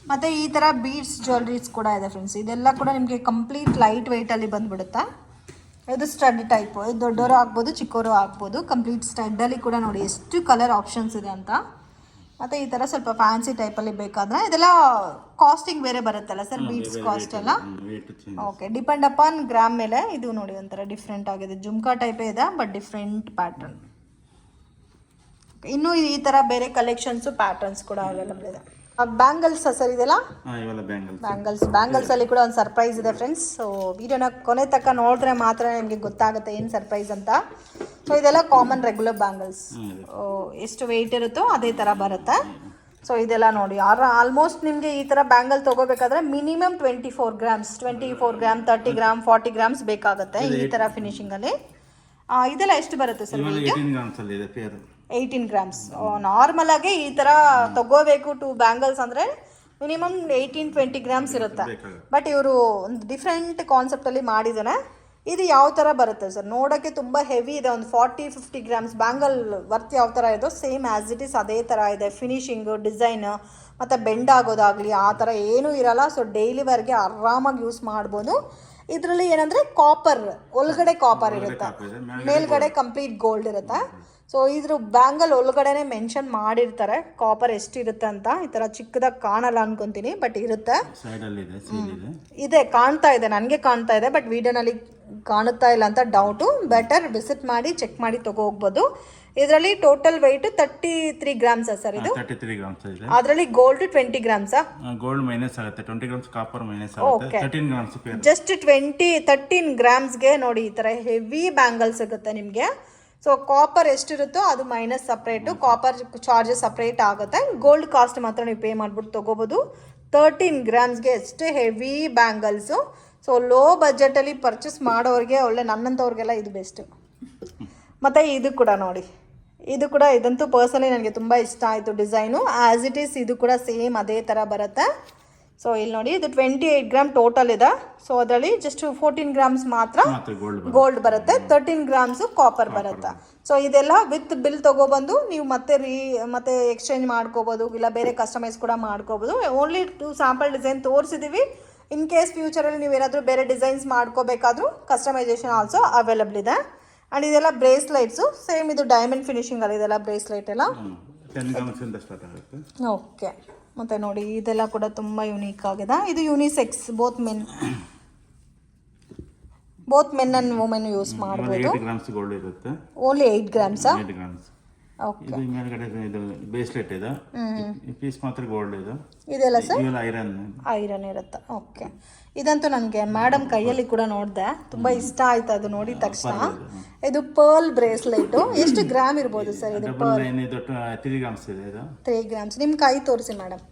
ಮತ್ತು ಈ ಥರ ಬೀಡ್ಸ್ ಜ್ಯುವೆಲ್ರೀಸ್ ಕೂಡ ಇದೆ ಫ್ರೆಂಡ್ಸ್ ಇದೆಲ್ಲ ಕೂಡ ನಿಮಗೆ ಕಂಪ್ಲೀಟ್ ಲೈಟ್ ವೆಯ್ಟಲ್ಲಿ ಬಂದುಬಿಡುತ್ತೆ? ಇದು ಸ್ಟಡ್ ಟೈಪು ಇದು ದೊಡ್ಡವರು ಆಗ್ಬೋದು ಚಿಕ್ಕವರು ಆಗ್ಬೋದು ಕಂಪ್ಲೀಟ್ ಸ್ಟಡ್ಡಲ್ಲಿ ಕೂಡ ನೋಡಿ, ಎಷ್ಟು ಕಲರ್ ಆಪ್ಷನ್ಸ್ ಇದೆ ಅಂತ. ಮತ್ತು ಈ ಥರ ಸ್ವಲ್ಪ ಫ್ಯಾನ್ಸಿ ಟೈಪಲ್ಲಿ ಬೇಕಾದರೆ ಇದೆಲ್ಲ ಕಾಸ್ಟಿಂಗ್ ಬೇರೆ ಬರುತ್ತಲ್ಲ ಸರ್ ಬೀಟ್ಸ್ ಕಾಸ್ಟ್ ಎಲ್ಲ? ಓಕೆ ಡಿಪೆಂಡ್ ಅಪಾನ್ ಗ್ರಾಮ್ ಮೇಲೆ ಇದು ನೋಡಿ ಒಂಥರ ಡಿಫ್ರೆಂಟ್ ಆಗಿದೆ. ಜುಮ್ಕಾ ಟೈಪೇ ಇದೆ ಬಟ್ ಡಿಫ್ರೆಂಟ್ ಪ್ಯಾಟರ್ನ್ ಇನ್ನೂ ಈ ಥರ ಬೇರೆ ಕಲೆಕ್ಷನ್ಸು ಪ್ಯಾಟರ್ನ್ಸ್ ಕೂಡ ಅವೈಲಬಲ್ ಇದೆ. ಬ್ಯಾಂಗಲ್ಸ್ ಸರ್ ಇದೆಲ್ಲ? ಬ್ಯಾಂಗಲ್ಸ್ ಬ್ಯಾಂಗಲ್ಸ್ ಅಲ್ಲಿ ಕೂಡ ಒಂದು ಸರ್ಪ್ರೈಸ್ ಇದೆ ಫ್ರೆಂಡ್ಸ್ ಸೊ ವಿಡಿಯೋನ ಕೊನೆ ತಕ್ಕ ನೋಡಿದ್ರೆ ಮಾತ್ರ ನಿಮಗೆ ಗೊತ್ತಾಗುತ್ತೆ ಏನು ಸರ್ಪ್ರೈಸ್ ಅಂತ. ಸೊ ಇದೆಲ್ಲ ಕಾಮನ್ ರೆಗ್ಯುಲರ್ ಬ್ಯಾಂಗಲ್ಸ್ ಎಷ್ಟು ವೆಯ್ಟ್ ಇರುತ್ತೋ ಅದೇ ಥರ ಬರುತ್ತೆ. ಸೊ ಇದೆಲ್ಲ ನೋಡಿ. ಆರ್ ಆಲ್ಮೋಸ್ಟ್ ನಿಮಗೆ ಈ ಥರ bangle ತೊಗೋಬೇಕಾದ್ರೆ minimum twenty four grams twenty four gram thirty gram forty grams ಬೇಕಾಗುತ್ತೆ ಈ ಥರ ಫಿನಿಶಿಂಗಲ್ಲಿ ಇದೆಲ್ಲ ಎಷ್ಟು ಬರುತ್ತೆ ಸರ್ ಏಯ್ಟೀನ್ ಗ್ರಾಮ್ಸ್ ಅಲ್ಲಿ ಇದೆ ಪೇರು ಏಯ್ಟೀನ್ ಗ್ರಾಮ್ಸ್ ನಾರ್ಮಲ್ ಆಗಿ ಈ ಥರ ತಗೋಬೇಕು ಟು ಬ್ಯಾಂಗಲ್ಸ್ ಅಂದರೆ ಮಿನಿಮಮ್ ಏಯ್ಟೀನ್ ಟ್ವೆಂಟಿ ಗ್ರಾಮ್ಸ್ ಇರುತ್ತೆ. ಬಟ್ ಇವರು ಒಂದು ಡಿಫ್ರೆಂಟ್ ಕಾನ್ಸೆಪ್ಟಲ್ಲಿ ಮಾಡಿದ್ದಾನೆ ಇದು ಯಾವ ಥರ ಬರುತ್ತೆ ಸರ್? ನೋಡೋಕ್ಕೆ ತುಂಬ ಹೆವಿ ಇದೆ. ಒಂದು forty fifty grams bangle worth ಯಾವ ಥರ ಇದೋ ಸೇಮ್ ಆ್ಯಸ್ ಇಟ್ ಇಸ್ ಅದೇ ಥರ ಇದೆ. ಫಿನಿಶಿಂಗು ಡಿಸೈನ್ ಮತ್ತು ಬೆಂಡ್ ಆಗೋದಾಗ್ಲಿ ಆ ಥರ ಏನೂ ಇರಲ್ಲ. ಸೊ ಡೈಲಿ ವರ್ಗೆ ಆರಾಮಾಗಿ ಯೂಸ್ ಮಾಡ್ಬೋದು. ಇದರಲ್ಲಿ ಏನಂದರೆ ಕಾಪರ್ ಒಳಗಡೆ ಕಾಪರ್ ಇರುತ್ತೆ. ಮೇಲ್ಗಡೆ ಕಂಪ್ಲೀಟ್ ಗೋಲ್ಡ್ ಇರುತ್ತೆ. ಸೊ ಇದ್ರ ಬ್ಯಾಂಗಲ್ ಒಳಗಡೆನೆ ಮೆನ್ಷನ್ ಮಾಡಿರ್ತಾರೆ. ಕಾಪರ್ ಎಷ್ಟಿರುತ್ತೆ ಅಂತ. ಈ ಥರ ಚಿಕ್ಕದಾಗಿ ಕಾಣಲ್ಲ ಅನ್ಕೊಂತೀನಿ ಬಟ್ ಇರುತ್ತೆ. ಇದೆ ಕಾಣ್ತಾ ಇದೆ ನನಗೆ ಕಾಣ್ತಾ ಇದೆ ಬಟ್ ವಿಡಿಯೋನಲ್ಲಿ ಕಾಣುತ್ತಾ ಇಲ್ಲ ಅಂತ ಡೌಟು ಬೆಟರ್ ವಿಸಿಟ್ ಮಾಡಿ ಚೆಕ್ ಮಾಡಿ ತಗೋ ಹೋಗ್ಬೋದು. ಇದರಲ್ಲಿ total weight thirty three grams sir ಇದು? ತರ್ಟಿ ತ್ರೀ ಗ್ರಾಮ್ಸ್ ಇದೆ. ಅದರಲ್ಲಿ gold twenty grams gold minus ಆಗುತ್ತೆ. ಟ್ವೆಂಟಿ ಗ್ರಾಮ್ಸ್ ಕಾಪರ್ ಮೈನಸ್ ಆಗುತ್ತೆ. Thirteen grams just twenty thirteen ಗ್ರಾಮ್ಸ್ಗೆ ನೋಡಿ ಈ ಥರ ಹೆವಿ ಬ್ಯಾಂಗಲ್ ಸಿಗುತ್ತೆ ನಿಮಗೆ. ಸೊ ಕಾಪರ್ ಎಷ್ಟಿರುತ್ತೋ ಅದು minus separate copper charges separate ಆಗುತ್ತೆ. ಗೋಲ್ಡ್ ಕಾಸ್ಟ್ ಮಾತ್ರ ನೀವು ಪೇ ಮಾಡಿಬಿಟ್ಟು ತೊಗೋಬೋದು. ತರ್ಟೀನ್ ಗ್ರಾಮ್ಸ್ಗೆ ಎಷ್ಟು ಹೆವಿ ಬ್ಯಾಂಗಲ್ಸು ಸೊ ಲೋ ಬಜೆಟಲ್ಲಿ ಪರ್ಚೇಸ್ ಮಾಡೋರಿಗೆ ಒಳ್ಳೆ ನನ್ನಂಥವ್ರಿಗೆಲ್ಲ ಇದು ಬೆಸ್ಟು ಮತ್ತು ಇದು ಕೂಡ ನೋಡಿ. ಇದು ಕೂಡ ಇದಂತೂ ಪರ್ಸನಲಿ ನನಗೆ ತುಂಬ ಇಷ್ಟ ಆಯಿತು ಡಿಸೈನು ಆ್ಯಸ್ ಇಟ್ ಈಸ್ ಇದು ಕೂಡ ಸೇಮ್ ಅದೇ ಥರ ಬರುತ್ತೆ. ಸೊ ಇಲ್ಲಿ ನೋಡಿ ಇದು ಟ್ವೆಂಟಿ ಏಯ್ಟ್ ಗ್ರಾಮ್ ಟೋಟಲ್ ಇದೆ. ಸೊ ಅದರಲ್ಲಿ ಜಸ್ಟ್ ಫೋರ್ಟೀನ್ ಗ್ರಾಮ್ಸ್ ಮಾತ್ರ ಗೋಲ್ಡ್ ಬರುತ್ತೆ. ತರ್ಟೀನ್ ಗ್ರಾಮ್ಸ್ ಕಾಪರ್ ಬರುತ್ತೆ. ಸೊ ಇದೆಲ್ಲ ವಿತ್ ಬಿಲ್ ತಗೋಬಂದು ನೀವು ಮತ್ತೆ ರೀ ಮತ್ತೆ ಎಕ್ಸ್ಚೇಂಜ್ ಮಾಡ್ಕೋಬೋದು ಇಲ್ಲ ಬೇರೆ ಕಸ್ಟಮೈಸ್ ಕೂಡ ಮಾಡ್ಕೋಬೋದು. ಓನ್ಲಿ ಟು ಸ್ಯಾಂಪಲ್ ಡಿಸೈನ್ ತೋರಿಸಿದ್ದೀವಿ ಇನ್ ಕೇಸ್ ಫ್ಯೂಚರಲ್ಲಿ ನೀವು ಏನಾದರೂ ಬೇರೆ ಡಿಸೈನ್ಸ್ ಮಾಡ್ಕೋಬೇಕಾದ್ರೂ ಕಸ್ಟಮೈಸೇಷನ್ ಆಲ್ಸೋ ಅವೈಲಬಲ್ ಇದೆ. ಆ್ಯಂಡ್ ಇದೆಲ್ಲ ಬ್ರೇಸ್ಲೈಟ್ಸು ಸೇಮ್ ಇದು ಡೈಮಂಡ್ ಫಿನಿಶಿಂಗಲ್ಲಿ ಇದೆಲ್ಲ ಬ್ರೇಸ್ಲೈಟ್ ಎಲ್ಲ. ಓಕೆ ಮತ್ತು ನೋಡಿ ಇದೆಲ್ಲ ಕೂಡ ತುಂಬಾ ಯುನೀಕ್ ಆಗಿದೆ ಇದು unisex both men both men and women use ಮಾಡ್ಬೋದು ಓನ್ಲಿ ಏಯ್ಟ್ ಗ್ರಾಮ್ಸಾ ಏಟ್ ಗ್ರಾಮ್ಸ್ ಓಕೆ ಇದು ಮೇಲ್ಗಡೆ ಇದು ಬೇಸ್ಲೆಟ್ ಇದು. ಈ ಪೀಸ್ ಮಾತ್ರ ಗೋಲ್ಡ್ ಇದು. ಇದೆಲ್ಲ ಸರ್ ಇವೆಲ್ಲ ಐರನ್ ಐರನ್ ಇರುತ್ತೆ. ಓಕೆ ಇದಂತೂ ನನಗೆ ಮೇಡಮ್ ಕೈಯಲ್ಲಿ ಕೂಡ ನೋಡಿದೆ. ತುಂಬ ಇಷ್ಟ ಆಯ್ತು ಅದು ನೋಡಿದ ತಕ್ಷಣ. ಇದು ಪರ್ಲ್ ಬ್ರೇಸ್ಲೆಟ್ ಎಷ್ಟು ಗ್ರಾಮ್ ಇರ್ಬೋದು ಸರ್ ಇದು ಪರ್ಲ್ ಇದು ತ್ರೀ ಗ್ರಾಮ್ಸ್ ಇದೆ ಇದು. ತ್ರೀ ಗ್ರಾಮ್ಸ್ ನಿಮ್ಮ ಕೈ ತೋರಿಸಿ ಮೇಡಮ್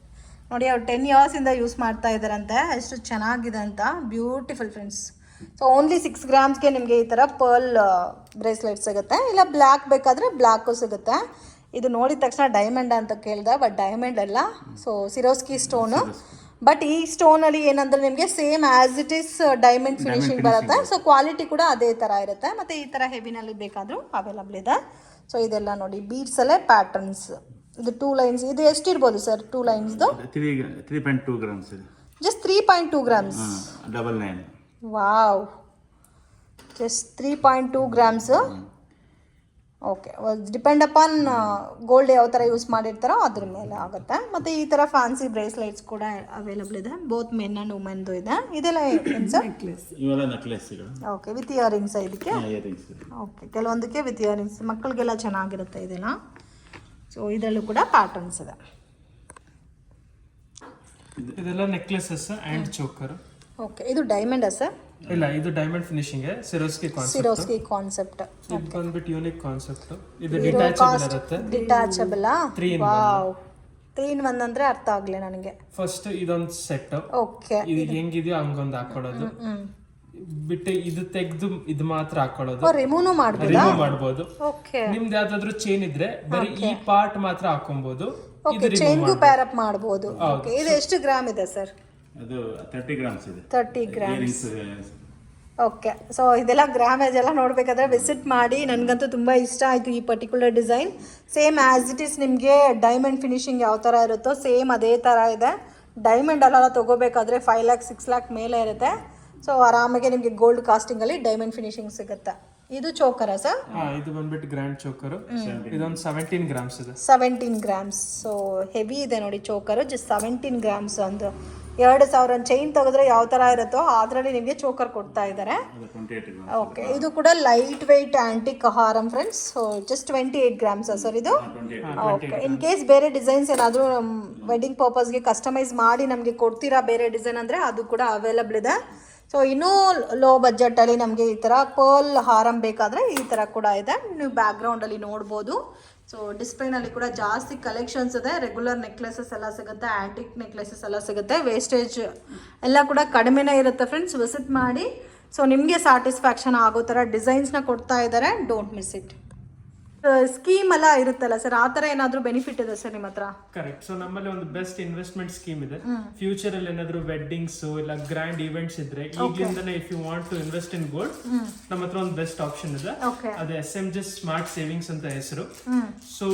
ನೋಡಿ ಅವ್ರು ಟೆನ್ ಇಂದ ಯೂಸ್ ಮಾಡ್ತಾ ಇದ್ದಾರಂತೆ. ಎಷ್ಟು ಚೆನ್ನಾಗಿದೆ ಅಂತ. Beautiful friends so only six ಗ್ರಾಮ್ಸ್ಗೆ ನಿಮಗೆ ಈ ಥರ ಪರ್ಲ್ ಬ್ರೇಸ್ಲೆಟ್ ಸಿಗುತ್ತೆ. ಇಲ್ಲ ಬ್ಲ್ಯಾಕ್ ಬೇಕಾದರೆ ಬ್ಲ್ಯಾಕು ಸಿಗುತ್ತೆ. ಇದು ನೋಡಿದ ತಕ್ಷಣ ಡೈಮಂಡ್ ಅಂತ ಕೇಳಿದೆ ಬಟ್ ಡೈಮಂಡ್ ಅಲ್ಲ. ಸೊ ಸಿರೋಸ್ಕಿ ಸ್ಟೋನು ಬಟ್ ಈ ಸ್ಟೋನಲ್ಲಿ ಏನಂದ್ರೆ ನಿಮಗೆ same as it is diamond finishing ಬರುತ್ತೆ. ಸೊ ಕ್ವಾಲಿಟಿ ಕೂಡ ಅದೇ ಥರ ಇರುತ್ತೆ. ಮತ್ತು ಈ ಥರ ಹೆವಿನಲ್ಲಿ ಬೇಕಾದರೂ ಅವೈಲಬಲ್ ಇದೆ. ಸೊ ಇದೆಲ್ಲ ನೋಡಿ ಬೀಡ್ಸಲ್ಲೇ ಪ್ಯಾಟರ್ನ್ಸ್ ಇದು ಟೂ ಲೈನ್ಸ್ ಇದು ಎಷ್ಟಿರ್ಬೋದು sir two ಲೈನ್ಸ್ದು three point two grams just three point two grams double nine wow. Just three point two grams okay depend upon gold ಯಾವ ಥರ ಯೂಸ್ ಮಾಡಿರ್ತಾರೋ ಅದ್ರ ಮೇಲೆ ಆಗುತ್ತೆ. ಮತ್ತು ಈ ಥರ ಫ್ಯಾನ್ಸಿ ಬ್ರೇಸ್ಲೆಟ್ಸ್ ಕೂಡ ಅವೈಲಬಲ್ ಇದೆ. ಬೋತ್ ಮೆನ್ ಆ್ಯಂಡ್ ವುಮೆನ್ದು ಇದೆ. ಇದೆಲ್ಲ ಏನು ಸರ್ ಓಕೆ ವಿತ್ ಇಯರಿಂಗ್ಸ್ ಇದಕ್ಕೆ? ಇಯರಿಂಗ್ಸ್ ಓಕೆ ಕೆಲವೊಂದಕ್ಕೆ ವಿತ್ ಇಯರಿಂಗ್ಸ್ ಮಕ್ಕಳಿಗೆಲ್ಲ ಚೆನ್ನಾಗಿರುತ್ತೆ ಇದೆಲ್ಲ. ಸೊ ಇದರಲ್ಲೂ ಕೂಡ ಪ್ಯಾಟರ್ನ್ಸ್ ಇದೆ. ಇದೆಲ್ಲ ನೆಕ್ಲೆಸಸ್ ಆ್ಯಂಡ್ ಚೋಕರ್ ಓಕೆ ಇದು ಡೈಮಂಡ್ ಸರ್? ಇಲ್ಲ ಇದು diamond finishing Swarovski concept Swarovski concept ಇದು ಬಂದ್ಬಿಟ್ಟು ಯೂನಿಕ್ ಕಾನ್ಸೆಪ್ಟ್ ಇದು ಡಿಟ್ಯಾಚಬಲ್ ಇರುತ್ತೆ. Three in wow three in one ಅಂದ್ರೆ ಅರ್ಥ ಆಗ್ಲಿ ನನಗೆ. ಫಸ್ಟ್ ಇದೊಂದ್ ಸೆಟ್ ಓಕೆ ಇದು ಹೆಂಗಿದೆಯೋ ಹಂಗೊಂದು ಹಾಕೊಳ್ಳೋದು. ಬಿಟ್ಟು ಇದು ತೆಗ್ದು ಇದು ಮಾತ್ರ ಹಾಕೊಳ್ಳೋದು. ರಿಮೂವ್ ಮಾಡ್ಬೋದು? ರಿಮೂವ್ ಮಾಡ್ಬೋದು. ಓಕೆ ನಿಮ್ದು ಯಾವ್ದಾದ್ರು ಚೈನ್ ಇದ್ರೆ ಬರೀ ಈ ಪಾರ್ಟ್ ಮಾತ್ರ ಹಾಕೊಬಹುದು ಓಕೆ ಚೈನ್ಗೂ ಪ್ಯಾರ್ ಅಪ್ ಮಾಡ್ಬೋದು. ಓಕೆ ಇದು ಎಷ್ಟು ಗ್ರಾಮ್ ಇದೆ ಸರ್? ಅದು ತರ್ಟಿ ಗ್ರಾಮ್ಸ್ ಇದೆ. ತರ್ಟಿ ಗ್ರಾಮ್ಸ್ ಓಕೆ ಸೊ ಇದೆಲ್ಲ ಗ್ರಾಮೇಜ್ ಎಲ್ಲ ನೋಡಬೇಕಾದ್ರೆ ವಿಸಿಟ್ ಮಾಡಿ. ನನಗಂತೂ ತುಂಬ ಇಷ್ಟ ಆಯಿತು ಈ particular design same as it is ನಿಮಗೆ ಡೈಮಂಡ್ ಫಿನಿಶಿಂಗ್ ಯಾವ ಥರ ಇರುತ್ತೋ ಸೇಮ್ ಅದೇ ಥರ ಇದೆ. ಡೈಮಂಡ್ ಅಲ್ಲೆಲ್ಲ ತೊಗೋಬೇಕಾದ್ರೆ ಫೈವ್ ಲ್ಯಾಕ್ ಸಿಕ್ಸ್ ಲ್ಯಾಕ್ ಮೇಲೆ ಇರುತ್ತೆ. ಸೊ ಆರಾಮಾಗಿ ನಿಮಗೆ ಗೋಲ್ಡ್ ಕಾಸ್ಟಿಂಗಲ್ಲಿ ಡೈಮಂಡ್ ಫಿನಿಶಿಂಗ್ ಸಿಗುತ್ತೆ. ಇದು ಚೋಕರ ಸರ್ ಹಾ ಇದು ಬಂದ್ಬಿಟ್ಟು ಗ್ರ್ಯಾಂಡ್ ಚೋಕರ್. ಇದೊಂದು ಸೆವೆಂಟೀನ್ ಗ್ರಾಮ್ಸ್ ಇದೆ. ಸೆವೆಂಟೀನ್ ಗ್ರಾಮ್ಸ್ ಸೊ ಹೆವಿ ಇದೆ ನೋಡಿ ಚೋಕರು ಜಸ್ಟ್ ಸೆವೆಂಟೀನ್ ಗ್ರಾಮ್ಸ್ ಒಂದು. ಎರಡು ಸಾವಿರ ಚೈನ್ ತೆಗೆದ್ರೆ ಯಾವ ಥರ ಇರುತ್ತೋ ಅದರಲ್ಲಿ ನಿಮಗೆ ಚೋಕರ್ ಕೊಡ್ತಾ ಇದ್ದಾರೆ ಓಕೆ ಇದು ಕೂಡ light weight antique harm friends so just twenty eight grams sir ಇದು ಓಕೆ ಇನ್ ಕೇಸ್ ಬೇರೆ ಡಿಸೈನ್ಸ್ ಏನಾದರೂ ವೆಡ್ಡಿಂಗ್ ಪರ್ಪಸ್ಗೆ ಕಸ್ಟಮೈಸ್ ಮಾಡಿ ನಮಗೆ ಕೊಡ್ತೀರಾ ಬೇರೆ ಡಿಸೈನ್ ಅಂದರೆ ಅದು ಕೂಡ ಅವೈಲಬಲ್ ಇದೆ. ಸೊ ಇನ್ನೂ ಲೋ ಬಜೆಟಲ್ಲಿ ನಮಗೆ ಈ ಥರ ಪರ್ಲ್ ಹಾರಂ ಬೇಕಾದರೆ ಈ ಥರ ಕೂಡ ಇದೆ. ನೀವು ಬ್ಯಾಕ್ಗ್ರೌಂಡಲ್ಲಿ ನೋಡ್ಬೋದು. ಸೊ ಡಿಸ್ಪ್ಲೇನಲ್ಲಿ ಕೂಡ ಜಾಸ್ತಿ ಕಲೆಕ್ಷನ್ಸ್ ಇದೆ. ರೆಗ್ಯುಲರ್ ನೆಕ್ಲೆಸಸ್ ಎಲ್ಲ ಸಿಗುತ್ತೆ ಆ್ಯಂಟಿಕ್ ನೆಕ್ಲೆಸಸ್ ಎಲ್ಲ ಸಿಗುತ್ತೆ. ವೇಸ್ಟೇಜ್ ಎಲ್ಲ ಕೂಡ ಕಡಿಮೆನೇ ಇರುತ್ತೆ ಫ್ರೆಂಡ್ಸ್ ವಿಸಿಟ್ ಮಾಡಿ. ಸೊ ನಿಮಗೆ ಸ್ಯಾಟಿಸ್ಫ್ಯಾಕ್ಷನ್ ಆಗೋ ಥರ ಡಿಸೈನ್ಸ್ನ ಕೊಡ್ತಾ ಇದ್ದಾರೆ. ಡೋಂಟ್ ಮಿಸ್ ಇಟ್ ಸ್ಕೀಮ್ ಎಲ್ಲ ಇರುತ್ತಲ್ಲ ಸರ್ ಆ ತರ ಏನಾದರೂ ಬೆನಿಫಿಟ್ ಇದೆ ಸರ್ ನಿಮ್ಮ ಹತ್ರ? ಕರೆಕ್ಟ್ ಸೊ ನಮ್ಮಲ್ಲಿ ಒಂದು ಬೆಸ್ಟ್ ಇನ್ವೆಸ್ಟ್ಮೆಂಟ್ ಸ್ಕೀಮ್ ಇದೆ. ಫ್ಯೂಚರ್ ಅಲ್ಲಿ ಏನಾದ್ರು ವೆಡ್ಡಿಂಗ್ಸ್ ಇಲ್ಲ ಗ್ರ್ಯಾಂಡ್ ಇವೆಂಟ್ಸ್ ಇದ್ರೆ ಈಗಿಂದನೇ if you want to invest in gold ನಮ್ಮ ಹತ್ರ ಒಂದು ಬೆಸ್ಟ್ ಆಪ್ಷನ್ ಇದೆ. ಅದು S M G smart savings ಅಂತ ಹೆಸರು. ಸೊ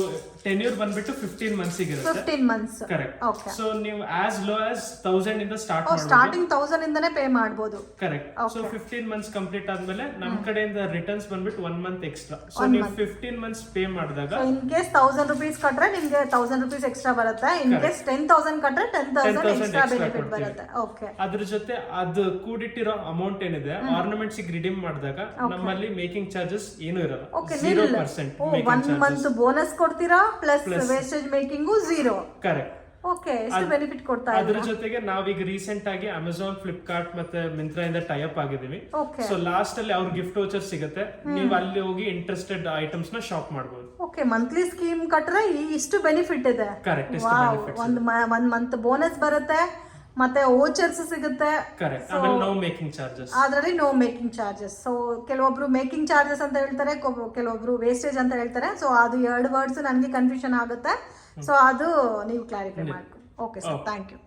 ಟೆನ್ಯೂರ್ ಬಂದ್ಬಿಟ್ಟು ಫಿಫ್ಟೀನ್ ಮಂತ್ಸ್ ಇರುತ್ತೆ. Fifteen months correct okay so ನೀವು ಆಸ್ ಲೋ ಆಸ್ ತೌಸಂಡ್ ಇಂದ ಸ್ಟಾರ್ಟ್ ಮಾಡ್ಬೋದು. ಸ್ಟಾರ್ಟಿಂಗ್ ತೌಸಂಡ್ ಇಂದನೇ ಪೇ ಮಾಡ್ಬೋದು. Correct so fifteen months complete ಆದ್ಮೇಲೆ ನಮ್ ಕಡೆಯಿಂದ ರಿಟರ್ನ್ಸ್ ಬಂದ್ಬಿಟ್ಟು ಒನ್ ಮಂತ್ ಎಕ್ಸ್ಟ್ರಾ ಸೊ ನೀವು ಫಿಫ್ಟೀನ್ ಮಂತ್ಸ್ ಪೇ ಮಾಡಿದಾಗ ಇನ್ ಕೇಸ್ ತೌಸಂಡ್ ರುಪೀಸ್ ಕಟ್ರೆ ನಿಮ್ಗೆ ತೌಸಂಡ್ ರುಪೀಸ್ ಎಕ್ಸ್ಟ್ರಾ ಬರುತ್ತೆ. ಇನ್ ಕೇಸ್ ಟೆನ್ ತೌಸಂಡ್ ಕಟ್ರೆ ಟೆನ್ ತೌಸಂಡ್ 10,000 ಎಕ್ಸ್ಟ್ರಾ ಬೆನಿಫಿಟ್. ಬರುತ್ತೆ. ಓಕೆ ಅದ್ರ ಜೊತೆ ಅದು ಕೂಡಿಟ್ಟಿರೋ ಅಮೌಂಟ್ ಏನಿದೆ ಆರ್ನಮೆಂಟ್ಸ್ ರಿಡೀಮ್ ಮಾಡಿದಾಗ ನಮ್ಮಲ್ಲಿ ಮೇಕಿಂಗ್ ಚಾರ್ಜಸ್ ಏನು ಇರಲ್ಲ. Okay zero percent one month bonus ಕೊಡ್ತೀರಾ? Plus wastage making zero correct okay ಎಷ್ಟು ಬೆನಿಫಿಟ್ ಕೊಡ್ತಾ ಅದ್ರ ಜೊತೆಗೆ ನಾವೀಗ ರೀಸೆಂಟ್ ಆಗಿ ಅಮೆಝಾನ್ ಫ್ಲಿಪ್ಕಾರ್ಟ್ ಮತ್ತೆ ಮಿಂತ್ರಾ ಇಂದ ಟೈ ಅಪ್ ಆಗಿದೀವಿ ಸೊ ಲಾಸ್ಟ್ ಅಲ್ಲಿ ಅವ್ರ ಗಿಫ್ಟ್ ವೋಚರ್ ಸಿಗುತ್ತೆ. ನೀವು ಅಲ್ಲಿ ಹೋಗಿ ಇಂಟ್ರೆಸ್ಟೆಡ್ ಐಟಮ್ಸ್ನ ಶಾಪ್ ಮಾಡಬಹುದು ಓಕೆ ಮಂತ್ಲಿ ಸ್ಕೀಮ್ ಕಟ್ರೆ ಇಷ್ಟು ಬೆನಿಫಿಟ್ ಇದೆ. ಕರೆಕ್ಟ್ ಒಂದು ಒಂದ್ ಮಂತ್ ಬೋನಸ್ ಬರುತ್ತೆ. ಮತ್ತೆ ಓಚರ್ಸ್ ಸಿಗುತ್ತೆ. ಕರೆಕ್ಟ್ ಆಮೇಲೆ ನೋ ಮೇಕಿಂಗ್ ಚಾರ್ಜಸ್ ಅದರಲ್ಲಿ ನೋ ಮೇಕಿಂಗ್ ಚಾರ್ಜಸ್ ಸೊ ಕೆಲವೊಬ್ರು ಮೇಕಿಂಗ್ ಚಾರ್ಜಸ್ ಅಂತ ಹೇಳ್ತಾರೆ ಕೆಲವೊಬ್ರು ವೇಸ್ಟೇಜ್ ಅಂತ ಹೇಳ್ತಾರೆ. ಸೊ ಅದು ಎರಡು ವರ್ಡ್ಸ್ ನನಗೆ ಕನ್ಫ್ಯೂಷನ್ ಆಗುತ್ತೆ. ಸೊ ಅದು ನೀವು ಕ್ಲಾರಿಫೈ ಮಾಡ್ಕೊಳ್ಳಿ ಓಕೆ ಸರ್ ಥ್ಯಾಂಕ್ ಯು